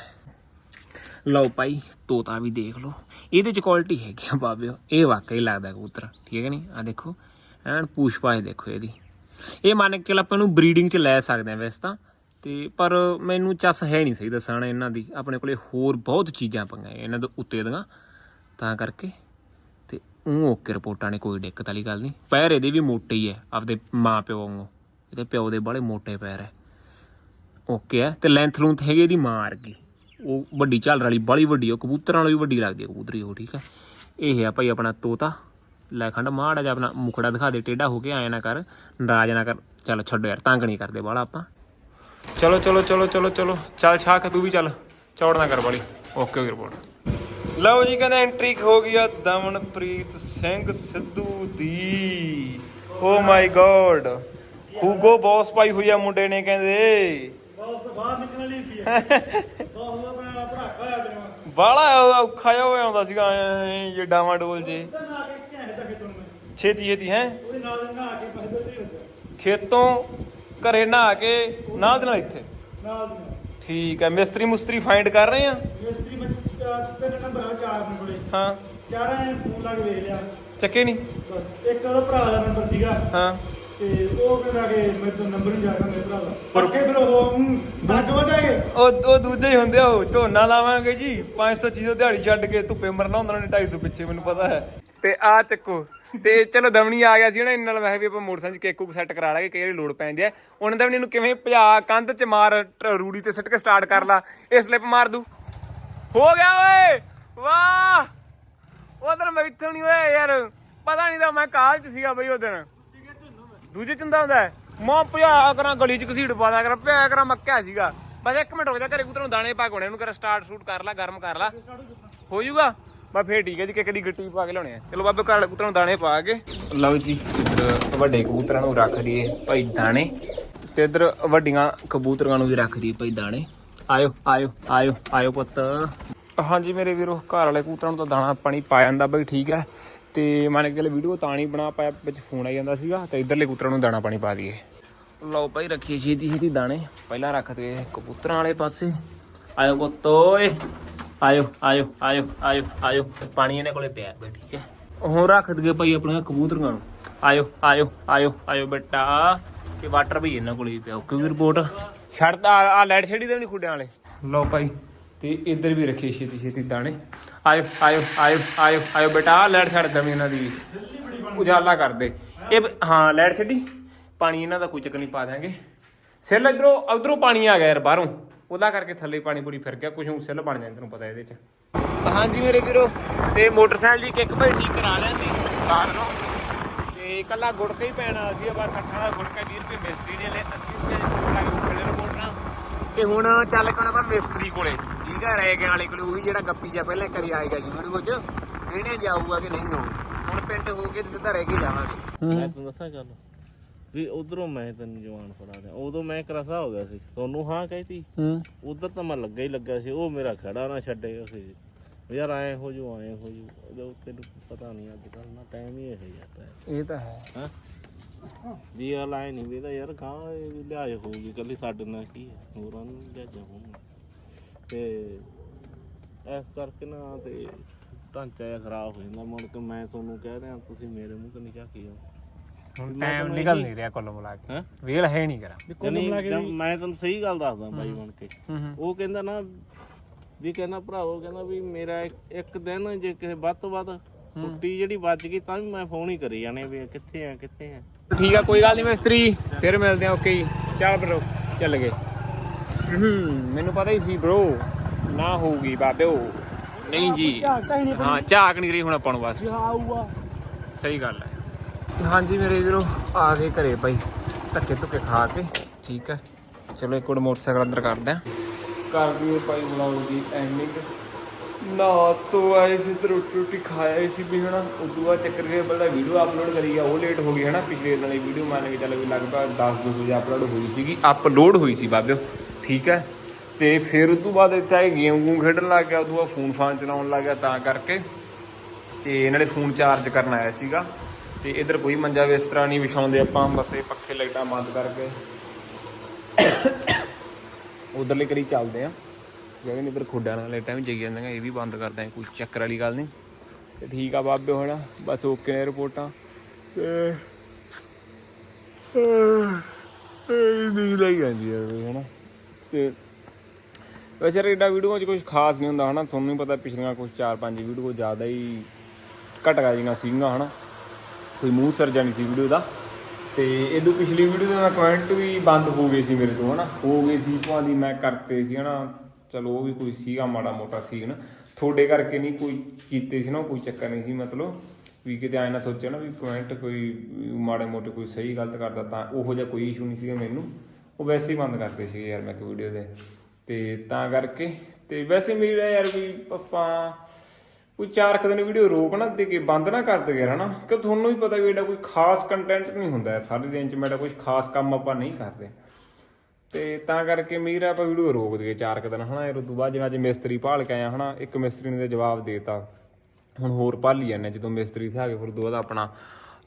ਲਓ ਭਾਈ, ਤੋਤਾ ਵੀ ਦੇਖ ਲਓ। ਇਹਦੇ ਚ ਕੁਆਲਿਟੀ ਹੈਗੀ ਆ ਬਾਬਿਓ ਇਹ ਵਾਕਈ ਲੱਗਦਾ ਕਬੂਤਰ, ਠੀਕ ਹੈ ਨਹੀਂ? ਆ ਦੇਖੋ, ਐਨ ਪੂਛ ਪਾਏ ਦੇਖੋ ਇਹਦੀ। ਇਹ ਮੰਨ ਕੇ ਚੱਲ ਆਪਾਂ ਨੂੰ ਬਰੀਡਿੰਗ ਚ ਲੈ ਸਕਦੇ ਆ ਵੈਸੇ ਤਾਂ, ਤੇ ਪਰ ਮੈਨੂੰ ਚੱਸ ਹੈ ਨਹੀਂ ਸਹੀ ਦੱਸਣਾ ਇਹਨਾਂ ਦੀ। ਆਪਣੇ ਕੋਲੇ ਹੋਰ ਬਹੁਤ ਚੀਜ਼ਾਂ ਪਈਆਂ ਇਹਨਾਂ ਦੇ ਉੱਤੇ ਦੀਆਂ, ਤਾਂ ਕਰਕੇ ਉਹ ਓਕੇ ਰਿਪੋਰਟਾਂ ਨੇ, ਕੋਈ ਦਿੱਕਤ ਵਾਲੀ ਗੱਲ ਨਹੀਂ। ਪੈਰ ਇਹਦੇ ਵੀ ਮੋਟੇ ਹੀ ਹੈ ਆਪਦੇ ਮਾਂ ਪਿਓ ਵਾਂਗੂ। ਇਹਦੇ ਪਿਓ ਦੇ ਬੜੇ ਮੋਟੇ ਪੈਰ ਹੈ ਓਕੇ ਹੈ ਤੇ ਲੈਂਥ ਲੂੰਥ ਹੈਗੀ ਇਹਦੀ ਮਾਂ ਵਰਗੀ। ਉਹ ਵੱਡੀ ਝਾਲਰ ਵਾਲੀ ਬੜੀ ਵੱਡੀ, ਉਹ ਕਬੂਤਰਾਂ ਨਾਲੋਂ ਵੀ ਵੱਡੀ ਲੱਗਦੀ ਹੈ ਕਬੂਤਰੀ ਉਹ, ਠੀਕ ਹੈ ਇਹ ਆ ਭਾਈ ਆਪਣਾ ਤੋਤਾ। ਲੈ ਖੰਡ, ਮਾੜਾ ਜਿਹਾ ਆਪਣਾ ਮੁਖੜਾ ਦਿਖਾ ਦੇ, ਟੇਢਾ ਹੋ ਕੇ ਆਇਆ ਨਾ ਕਰ, ਨਾਰਾਜ਼ ਨਾ ਕਰ। ਚੱਲ ਛੱਡੋ ਯਾਰ, ਤੰਗ ਨਹੀਂ ਕਰਦੇ ਬਾਲਾ ਆਪਾਂ। ਚਲੋ ਚਲੋ ਚਲੋ ਚਲੋ ਚਲੋ। ਚੱਲ ਛਾਕ, ਤੂੰ ਵੀ ਚੱਲ। ਚੌੜ ਨਾ ਕਰ ਬਾਲੀ। ਓਕੇ ਓਕੇ ਰਿਪੋਰਟ ਲਓ ਜੀ ਕਹਿੰਦਾ ਐਂਟਰੀ ਹੋ ਗਈ ਆ ਦਮਨਪ੍ਰੀਤ ਸਿੰਘ ਸਿੱਧੂ ਦੀ। Oh my God Hugo Boss ਪਾਈ ਹੋਈ ਆ ਮੁੰਡੇ ਨੇ ਕਹਿੰਦੇ। ਬਾਲਾ ਔਖਾ ਜਿਹਾ ਹੋਇਆ ਆਉਂਦਾ ਸੀਗਾ ਜੇ ਡਾਵਾਂ ਡੋਲ ਜੇ। ਛੇਤੀ ਛੇਤੀ ਹੈ? ਖੇਤੋਂ ਘਰੇ ਨਹਾ ਕੇ ਨਾਲ ਦੇ ਨਾਲ ਇੱਥੇ। ਠੀਕ ਹੈ ਮਿਸਤਰੀ ਮੁਸਤਰੀ ਫਾਈਂਡ ਕਰ ਰਹੇ ਆ? ਹਾਂ। ਚੱਕੇ ਨਹੀਂ ਇੱਕ ਉਹਦਾ ਭਰਾ ਦਾ ਨੰਬਰ ਸੀਗਾ। ਹਾਂ। ਤੇ ਉਹ ਕਹਿੰਦਾ ਕਿ ਮੇਰੇ ਤੋਂ ਨੰਬਰ ਨਹੀਂ ਜਾਗਾ ਮੇਰੇ ਭਰਾ ਦਾ। ਪੱਕੇ ਫਿਰ ਉਹ ਦੱਗ ਵਟਾ ਕੇ ਉਹ ਉਹ ਦੂਜੇ ਹੀ ਹੁੰਦੇ ਆ ਉਹ ਝੋਨਾ ਲਾਵਾਂਗੇ ਜੀ। 500 ਚੀਜ਼ੋ ਦਿਹਾੜੀ ਛੱਡ ਕੇ ਧੁੱਪੇ ਮਰਨਾ ਹੁੰਦਾ ਨੇ 250 ਪਿੱਛੇ ਮੈਨੂੰ ਪਤਾ ਹੈ। ਤੇ ਆ ਚੱਕੋ। ਤੇ ਚਲੋ ਦਮਣੀ ਆ ਗਿਆ ਸੀ ਨਾ ਇਹਨਾਂ ਨਾਲ ਵੈਸੇ ਵੀ ਆਪਾਂ ਮੋਟਰਸਾਈਕਲ 'ਚ ਕੇਕ ਕੁਕ ਸੈੱਟ ਕਰਾ ਲਾਂਗੇ ਕਈ ਵਾਰੀ ਲੋਡ ਪੈਂਦੀ ਹੈ। ਉਹਨਾਂ ਦਮਣੀ ਨੂੰ ਕਿਵੇਂ ਭਜਾ ਕੰਧ 'ਚ ਮਾਰ ਟ- ਰੂੜੀ ਤੇ ਸਿੱਟ ਕੇ ਸਟਾਰਟ ਕਰ ਲਾ। ਇਹ ਸਲਿੱਪ ਮਾਰ ਦੂ। ਹੋ ਗਿਆ ਓਏ, ਵਾਹ। ਉਧਰ ਮੈਂ ਇੱਥੋਂ ਨਹੀਂ ਹੋਇਆ ਯਾਰ। ਪਤਾ ਨਹੀਂ ਤਾਂ ਮੈਂ ਕਾਲ 'ਚ ਸੀਗਾ ਬਈ ਉਧਰ। ਦੂਜੇ ਚੁੰਦਾ ਹੁੰਦਾ ਮੋਂ ਭਜਾ ਕਰਾਂ, ਗਲੀ 'ਚ ਘਸੀੜ ਪਾ ਦਿਆ ਕਰਾਂ ਕਰਾਂ, ਮੱਕਿਆ ਸੀਗਾ। ਬਸ ਇੱਕ ਮਿੰਟ ਹੋ ਜਾ, ਘਰੇ ਕੁੱਤਰ ਦਾਣੇ ਪਾ ਕੇ ਉਹਨੂੰ ਕਰ ਸਟਾਰਟ ਸ਼ੂਟ ਕਰ ਲੈ, ਗਰਮ ਕਰ ਲੈ। ਹੋ ਜਾਊਗਾ ਬਸ ਫੇਰ ਠੀਕ ਹੈ ਜੀ ਕਿ ਕਦੀ ਗੱਟੀ ਪਾ ਕੇ ਲਿਆਉਣੇ ਆ। ਚਲੋ ਬਾਬੇ, ਘਰ ਕਬੂਤਰਾਂ ਨੂੰ ਦਾਣੇ ਪਾ ਕੇ। ਲਓ ਜੀ ਵੱਡੇ ਕਬੂਤਰਾਂ ਨੂੰ ਰੱਖ ਦਈਏ ਭਾਈ ਦਾਣੇ ਤੇ ਇੱਧਰ ਵੱਡੀਆਂ ਕਬੂਤਰਾਂ ਨੂੰ ਵੀ ਰੱਖ ਦਈਏ ਭਾਈ ਦਾਣੇ। ਆਇਓ ਆਇਓ ਆਇਓ ਆਇਓ ਪੁੱਤ। ਹਾਂਜੀ ਮੇਰੇ ਵੀਰੋ, ਘਰ ਵਾਲੇ ਕੂਤਰਾਂ ਨੂੰ ਤਾਂ ਦਾਣਾ ਪਾਣੀ ਪਾ ਜਾਂਦਾ ਬਈ, ਠੀਕ ਹੈ। ਤੇ ਮੰਨ ਕੇ ਚੱਲ ਵੀਡੀਓ ਤਾਂ ਨਹੀਂ ਬਣਾ ਪਾਇਆ, ਵਿੱਚ ਫੋਨ ਆਈ ਜਾਂਦਾ ਸੀਗਾ, ਤੇ ਇੱਧਰਲੇ ਕੂਤਰਾਂ ਨੂੰ ਦਾਣਾ ਪਾਣੀ ਪਾ ਦਈਏ। ਲਓ ਭਾਈ ਰੱਖੀਏ ਛੇਤੀ ਛੇਤੀ ਦਾਣੇ। ਪਹਿਲਾਂ ਰੱਖ ਦੇ ਕਬੂਤਰਾਂ ਵਾਲੇ ਪਾਸੇ। ਆਇਓ ਪੁੱਤ, ਓਏ। ਆਇਓ ਆਇਓ ਆਇਓ ਆਇਓ ਆਇਓ। ਪਾਣੀ ਇਹਨਾਂ ਕੋਲੇ ਪਿਆ ਬਈ, ਠੀਕ ਹੈ। ਹੁਣ ਰੱਖ ਦਈਏ ਭਾਈ ਆਪਣੇ ਕਬੂਤਰਾਂ ਨੂੰ। ਆਇਓ ਆਇਓ ਆਇਓ ਆਇਓ ਬੇਟਾ। ਤੇ ਵਾਟਰ ਵੀ ਇਹਨਾਂ ਕੋਲੇ ਹੀ ਪਿਆ, ਕਿਉਂਕਿ ਰਿਪੋਰਟ ਛੱਡ ਆ ਲਾਈਟ ਛੱਡੀ ਦੇਣੀ ਖੁੱਡਿਆਂ ਵਾਲੇ। ਲਓ ਭਾਈ, ਤੇ ਇੱਧਰ ਵੀ ਰੱਖੀ ਛੇਤੀ ਛੇਤੀ ਦਾਣੇ ਆਇਓ ਆਇਓ ਆਇਓ ਆਇਓ ਆਇਓ ਬੇਟਾ ਲੈਟ ਛੱਡ ਦਵੀਂ ਇਹਨਾਂ ਦੀ। ਉਜਾਲਾ ਕਰ ਦੇ। ਇਹ ਹਾਂ ਲੈਟ ਛੱਡੀ ਪਾਣੀ ਇਹਨਾਂ ਦਾ ਕੋਈ ਚੱਕਰ ਨਹੀਂ ਪਾ ਦਿਆਂਗੇ। ਸਿੱਲ ਇਧਰੋਂ, ਉਧਰੋਂ ਪਾਣੀ ਆ ਗਿਆ ਯਾਰ, ਬਾਹਰੋਂ। ਉਹਦਾ ਕਰਕੇ ਥੱਲੇ ਪਾਣੀ ਪੂਰੀ ਫਿਰ ਗਿਆ ਕੁਝ ਸਿੱਲ ਬਣ ਜਾਂਦਾ, ਤੈਨੂੰ ਪਤਾ ਇਹਦੇ ਚ। ਹਾਂਜੀ ਮੇਰੇ ਵੀਰੋ, ਤੇ ਮੋਟਰਸਾਈਕਲ ਦੀ ਕਿੱਕ ਭਾਈ ਠੀਕ ਕਰਾ ਲੈਂਦੀ ਬਾਹਰ ਨੂੰ। ਤੇ ਕੱਲਾ ਗੁੜਕਾ ਹੀ ਪੈਣਾ ਸੀ ਬਸ 60 ਦਾ ਗੁੜਕਾ 20 ਰੁਪਏ ਮਿਸਤਰੀ ਨੇ ਲੈ 80 ਰੁਪਏ ਦੇ ਗੁੜਕਾ ਕੇ ਖੜੇ ਰਿਪੋਰਟਾਂ ਤੇ ਹੁਣ ਚੱਲ ਕੇ ਆਪਾਂ ਮਿਸਤਰੀ ਕੋਲੇ? ਠੀਕ ਹੈ ਰਹਿ ਕੇ ਵਾਲੇ ਕੋਲੇ ਉਹੀ ਜਿਹੜਾ ਗੱਪੀ ਜਿਹਾ ਪਹਿਲਾਂ ਕਰੀ ਆਏਗਾ ਜੀ ਵੀਡੀਓ ਚ। ਇਹਨੇ ਜਾਊਗਾ ਕਿ ਨਹੀਂ ਹੋਊ ਹੁਣ ਪਿੰਡ ਹੋ ਕੇ ਤੇ ਸਿੱਧਾ ਰਹਿ ਕੇ ਜਾਵਾਂਗੇ। ਮੈਂ ਤੈਨੂੰ ਦੱਸਾਂ ਗੱਲ। ਵੀ ਉਧਰੋਂ ਮੈਂ ਤੈਨੂੰ ਜਵਾਨ ਫੜਾ ਦਿਆਂ ਉਦੋਂ ਮੈਂ ਕਰਸਾ ਹੋ ਗਿਆ ਸੀ। ਤੁਹਾਨੂੰ ਹਾਂ ਕਹਿਤੀ। ਹੂੰ। ਉਧਰ ਤਾਂ ਮੈਂ ਲੱਗਾ ਹੀ ਲੱਗਾ ਸੀ। ਉਹ ਮੇਰਾ ਖੜਾ ਨਾ ਛੱਡੇ ਅਸੀਂ ਯਾਰ ਐ ਹੋ ਜੂ ਐ ਹੋ ਜੂ। ਤੈਨੂੰ ਪਤਾ ਨਹੀਂ ਅੱਜ ਕੱਲ੍ਹ ਨਾ ਟਾਈਮ ਹੀ ਇਹ ਜਾਂਦਾ ਇਹ ਤਾਂ ਹੈ। ਹਾਂ? ਵੀ ਆ ਲਾਇ ਨਹੀਂ ਵੀ ਤਾਂ ਯਾਰ ਗਾਂ ਲਿਆਜ ਹੋਊਗੀ ਕੱਲੀ ਸਾਡੇ ਨਾਲ ਕੀ ਹੋਰਾਂ ਨੂੰ ਲਿਆਜਾ ਹੋਊਗਾ ਤੇ ਇਸ ਕਰਕੇ ਨਾ ਤੇ ਢਾਂਚਾ ਜਿਹਾ ਖਰਾਬ ਹੋ ਜਾਂਦਾ। ਮੁੜ ਕੇ ਮੈਂ ਤੁਹਾਨੂੰ ਕਹਿ ਰਿਹਾ ਤੁਸੀਂ ਮੇਰੇ ਮੂੰਹ ਤੇ ਨਹੀਂ ਝਾਕੀ ਜਾਓ ਹੁਣ ਟਾਈਮ ਨਿਕਲ ਨਹੀਂ ਰਿਹਾ ਕੁੱਲ ਮਿਲਾ ਕੇ। ਹੈਂ? ਵੇਲ ਹੈ ਨਹੀਂ ਕਰਾ। ਜਾਣੀ ਜਦ ਮੈਂ ਤੈਨੂੰ ਸਹੀ ਗੱਲ ਦੱਸਦਾ ਬਾਈ ਬਣ ਕੇ। ਉਹ ਕਹਿੰਦਾ ਨਾ ਵੀ ਕਹਿੰਦਾ ਭਰਾਵੋ ਕਹਿੰਦਾ ਵੀ ਮੇਰਾ ਇੱਕ- ਇੱਕ ਦਿਨ ਜੇ ਕਿਸੇ ਵੱਧ ਤੋਂ ਵੱਧ ਛੁੱਟੀ ਜਿਹੜੀ ਵੱਜ ਗਈ ਤਾਂ ਵੀ ਮੈਂ ਫੋਨ ਹੀ ਕਰੀ ਜਾਣੇ ਵੀ ਕਿੱਥੇ ਆ ਕਿੱਥੇ ਆ? ਠੀਕ ਆ ਕੋਈ ਗੱਲ ਨਹੀਂ ਮਿਸਤਰੀ। ਫਿਰ ਮਿਲਦੇ ਆ ਓਕੇ ਜੀ। ਚੱਲ ਬਰੋ ਚੱਲ ਗਏ। ਹੂੰ ਮੈਨੂੰ ਪਤਾ ਹੀ ਸੀ ਬ్రో ਨਾ ਹੋਊਗੀ ਬਾਬਿਓ। ਨਹੀਂ ਜੀ। ਹਾਂ ਝਾਕ ਨਹੀਂ ਰਹੀ ਹੁਣ ਆਪਾਂ ਨੂੰ ਬਸ। ਸਹੀ ਗੱਲ ਹੈ ਹਾਂਜੀ ਮੇਰੇ ਵੀਰੋ ਆ ਗਏ ਘਰੇ ਭਾਈ ਧੱਕੇ ਧੁੱਕੇ ਖਾ ਕੇ ਠੀਕ ਹੈ ਚਲੋ ਇੱਕ ਵਾਰ ਮੋਟਰਸਾਈਕਲ ਅੰਦਰ ਕਰਦੇ ਆ। ਕਰ ਦਈਏ ਭਾਈ ਬੁਲਾਓ ਦੀ ਐਂਡਿੰਗ ਨਾ, ਤੋ ਆਏ ਸੀ ਤੇ ਰੋਟੀ ਰੋਟੀ ਖਾਇਆ ਸੀ ਵੀ ਹਨਾ, ਉਦੋਂ ਬਾਅਦ ਚੱਕਰ ਗਿਆ ਪਹਿਲਾਂ ਵੀਡੀਓ ਅਪਲੋਡ ਕਰੀ ਆ, ਉਹ ਲੇਟ ਹੋ ਗਈ ਹਨਾ, ਪਿਛਲੇ ਦਿਨ ਵਾਲੀ ਵੀਡੀਓ ਮੰਨ ਕੇ ਚੱਲ ਵੀ ਲਗਭਗ 10 ਦੋ ਵਜੇ ਅਪਲੋਡ ਹੋਈ ਸੀਗੀ ਅਪਲੋਡ ਹੋਈ ਸੀ ਬਾਬਿਓ, ਠੀਕ ਹੈ? ਤੇ ਫਿਰ ਉਦੋਂ ਬਾਅਦ ਇੱਥੇ ਆਏ, ਗੇਮ ਗੂਮ ਖੇਡਣ ਲੱਗ ਗਿਆ, ਉਦੋਂ ਬਾਅਦ ਫੋਨ ਫਾਨ ਚਲਾਉਣ ਲੱਗ ਗਿਆ ਤਾਂ ਕਰਕੇ, ਤੇ ਇਹਨਾਂ ਨੇ ਫੋਨ ਚਾਰਜ ਕਰਨ ਆਇਆ ਸੀਗਾ, ਤੇ ਇਧਰ ਕੋਈ ਮੰਜਾ ਬਿਸਤਰਾ ਨਹੀਂ ਵਿਛਾਉਂਦੇ ਆਪਾਂ, ਬਸ ਇਹ ਪੱਖੇ ਲਾਈਟਾਂ ਬੰਦ ਕਰਕੇ, ਉਧਰਲੇ ਕਰੀ ਚੱਲਦੇ ਆ। ਜਿਹੜੇ ਨੇ ਇਧਰ ਖੁੱਡਾਂ ਨਾਲ ਲਾਈਟਾਂ ਵੀ ਜਗੀ ਜਾਂਦੀਆਂ ਇਹ ਵੀ ਬੰਦ ਕਰਦਾ ਕੋਈ ਚੱਕਰ ਵਾਲੀ ਗੱਲ ਨਹੀਂ। ਤੇ ਠੀਕ ਆ ਬਾਬੇ ਹੁਣ, ਬਸ ਓਕੇ ਨੇ ਰਿਪੋਰਟਾਂ। ਤੇ ਇਹ ਨੀਂਦ ਆਈ ਜਾਂਦੀ ਯਾਰ ਹਨਾ। ਤੇ ਵੈਸੇ ਯਾਰ ਏਡਾ ਵੀਡੀਓ 'ਚ ਕੁਝ ਖਾਸ ਨਹੀਂ ਹੁੰਦਾ, ਹਨਾ। ਤੁਹਾਨੂੰ ਵੀ ਪਤਾ ਪਿਛਲੀਆਂ ਕੁਝ 4-5 ਵੀਡੀਓ ਜ਼ਿਆਦਾ ਹੀ ਘਟਗਾ ਜੀਆਂ ਸੀਗੀਆਂ, ਹਨਾ। ਕੋਈ ਮੂੰਹ ਸਰਜਾ ਨਹੀਂ ਸੀ ਵੀਡੀਓ ਦਾ। ਤੇ ਇਹਦੋਂ ਪਿਛਲੀ ਵੀਡੀਓ ਦੇ ਮੈਂ ਕਮੈਂਟ ਵੀ ਬੰਦ ਹੋ ਗਏ ਸੀ ਮੇਰੇ ਤੋਂ, ਹਨਾ। ਹੋ ਗਏ ਸੀ, ਭਾਂਦੀ ਮੈਂ ਕਰਤੇ ਸੀ, ਹਨਾ। ਚਲੋ ਉਹ ਵੀ ਕੋਈ ਸੀਗਾ, ਮਾੜਾ ਮੋਟਾ ਸੀ ਹਨਾ ਤੁਹਾਡੇ ਕਰਕੇ ਨਹੀਂ ਕੋਈ ਕੀਤੇ ਸੀ ਨਾ ਉਹ ਕੋਈ ਚੱਕਰ ਨਹੀਂ ਸੀ, ਮਤਲਬ ਵੀ ਕਿਤੇ ਐਂ ਨਾ ਸੋਚਿਆ ਨਾ ਵੀ ਕਮੈਂਟ ਕੋਈ ਮਾੜੇ ਮੋਟੇ ਕੋਈ ਸਹੀ ਗਲਤ ਕਰਦਾ ਤਾਂ ਉਹੋ ਜਿਹਾ ਕੋਈ ਇਸ਼ੂ ਨਹੀਂ ਸੀਗਾ ਮੈਨੂੰ। ਉਹ ਵੈਸੇ ਹੀ ਬੰਦ ਕਰਤੇ ਸੀਗੇ ਯਾਰ ਮੈਂ ਕਿ ਵੀਡੀਓ ਦੇ। ਤੇ ਤਾਂ ਕਰਕੇ, ਤੇ ਵੈਸੇ ਮੇਰਾ ਯਾਰ ਵੀ ਆਪਾਂ ਕੋਈ ਚਾਰ ਕੁ ਦਿਨ ਵੀਡੀਓ ਰੋਕ ਨਾ ਦੇ ਕੇ ਬੰਦ ਨਾ ਕਰ ਦੇ ਹਨਾ? ਕਿ ਤੁਹਾਨੂੰ ਵੀ ਪਤਾ ਵੀ ਇਹਦਾ ਕੋਈ ਖਾਸ ਕੰਟੈਂਟ ਨਹੀਂ ਹੁੰਦਾ। ਹੈ ਸਾਰੇ ਦਿਨ ਚ ਮੇਰਾ ਕੋਈ ਖਾਸ ਕੰਮ ਆਪਾਂ ਨਹੀਂ ਕਰਦੇ। ਤੇ ਤਾਂ ਕਰਕੇ ਮੇਰਾ ਆਪਾਂ ਵੀਡੀਓ ਰੋਕ ਦਈਏ ਚਾਰ ਕੁ ਦਿਨ, ਹਨਾ? ਇਹ ਤੋਂ ਬਾਅਦ ਜਿਵੇਂ ਅੱਜ ਮਿਸਤਰੀ ਭਾਲ ਕੇ ਆਇਆ, ਹਨਾ? ਇੱਕ ਮਿਸਤਰੀ ਨੇ ਤਾਂ ਜਵਾਬ ਦੇਤਾ। ਹੁਣ ਹੋਰ ਭਾਲੀ ਜਾਂਦੇ ਜਦੋਂ ਮਿਸਤਰੀ ਤੇ ਆ ਗਏ ਫਿਰ ਉਦੋਂ ਬਾਅਦ ਆਪਣਾ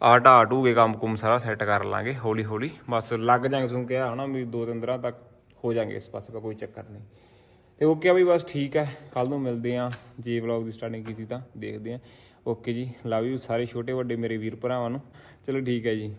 ਆਹ ਢਾਹ ਢੂਗੇ ਕੰਮ ਕੁਮ ਸਾਰਾ ਸੈੱਟ ਕਰ ਲਾਂਗੇ ਹੌਲੀ ਹੌਲੀ ਬਸ ਲੱਗ ਜਾਾਂਗੇ, ਤੁਹਾਨੂੰ ਕਿਹਾ, ਹਨਾ, ਵੀ ਦੋ ਤਿੰਨ ਦਿਨਾਂ ਤੱਕ ਹੋ ਜਾਾਂਗੇ ਇਸ ਪਾਸੇ ਦਾ ਕੋਈ ਚੱਕਰ ਨਹੀਂ। ਤੇ ਓਕੇ ਆ ਵੀ ਬਸ ਠੀਕ ਹੈ ਕੱਲ ਨੂੰ ਮਿਲਦੇ ਆ, ਜੇ ਵਲੌਗ ਦੀ ਸਟਾਰਟਿੰਗ ਕੀਤੀ ਤਾਂ ਦੇਖਦੇ ਆ। ਓਕੇ ਜੀ ਲਵ ਯੂ ਸਾਰੇ ਛੋਟੇ ਵੱਡੇ ਮੇਰੇ ਵੀਰ ਭਰਾਵਾਂ ਨੂੰ। ਚਲੋ ਠੀਕ ਹੈ ਜੀ।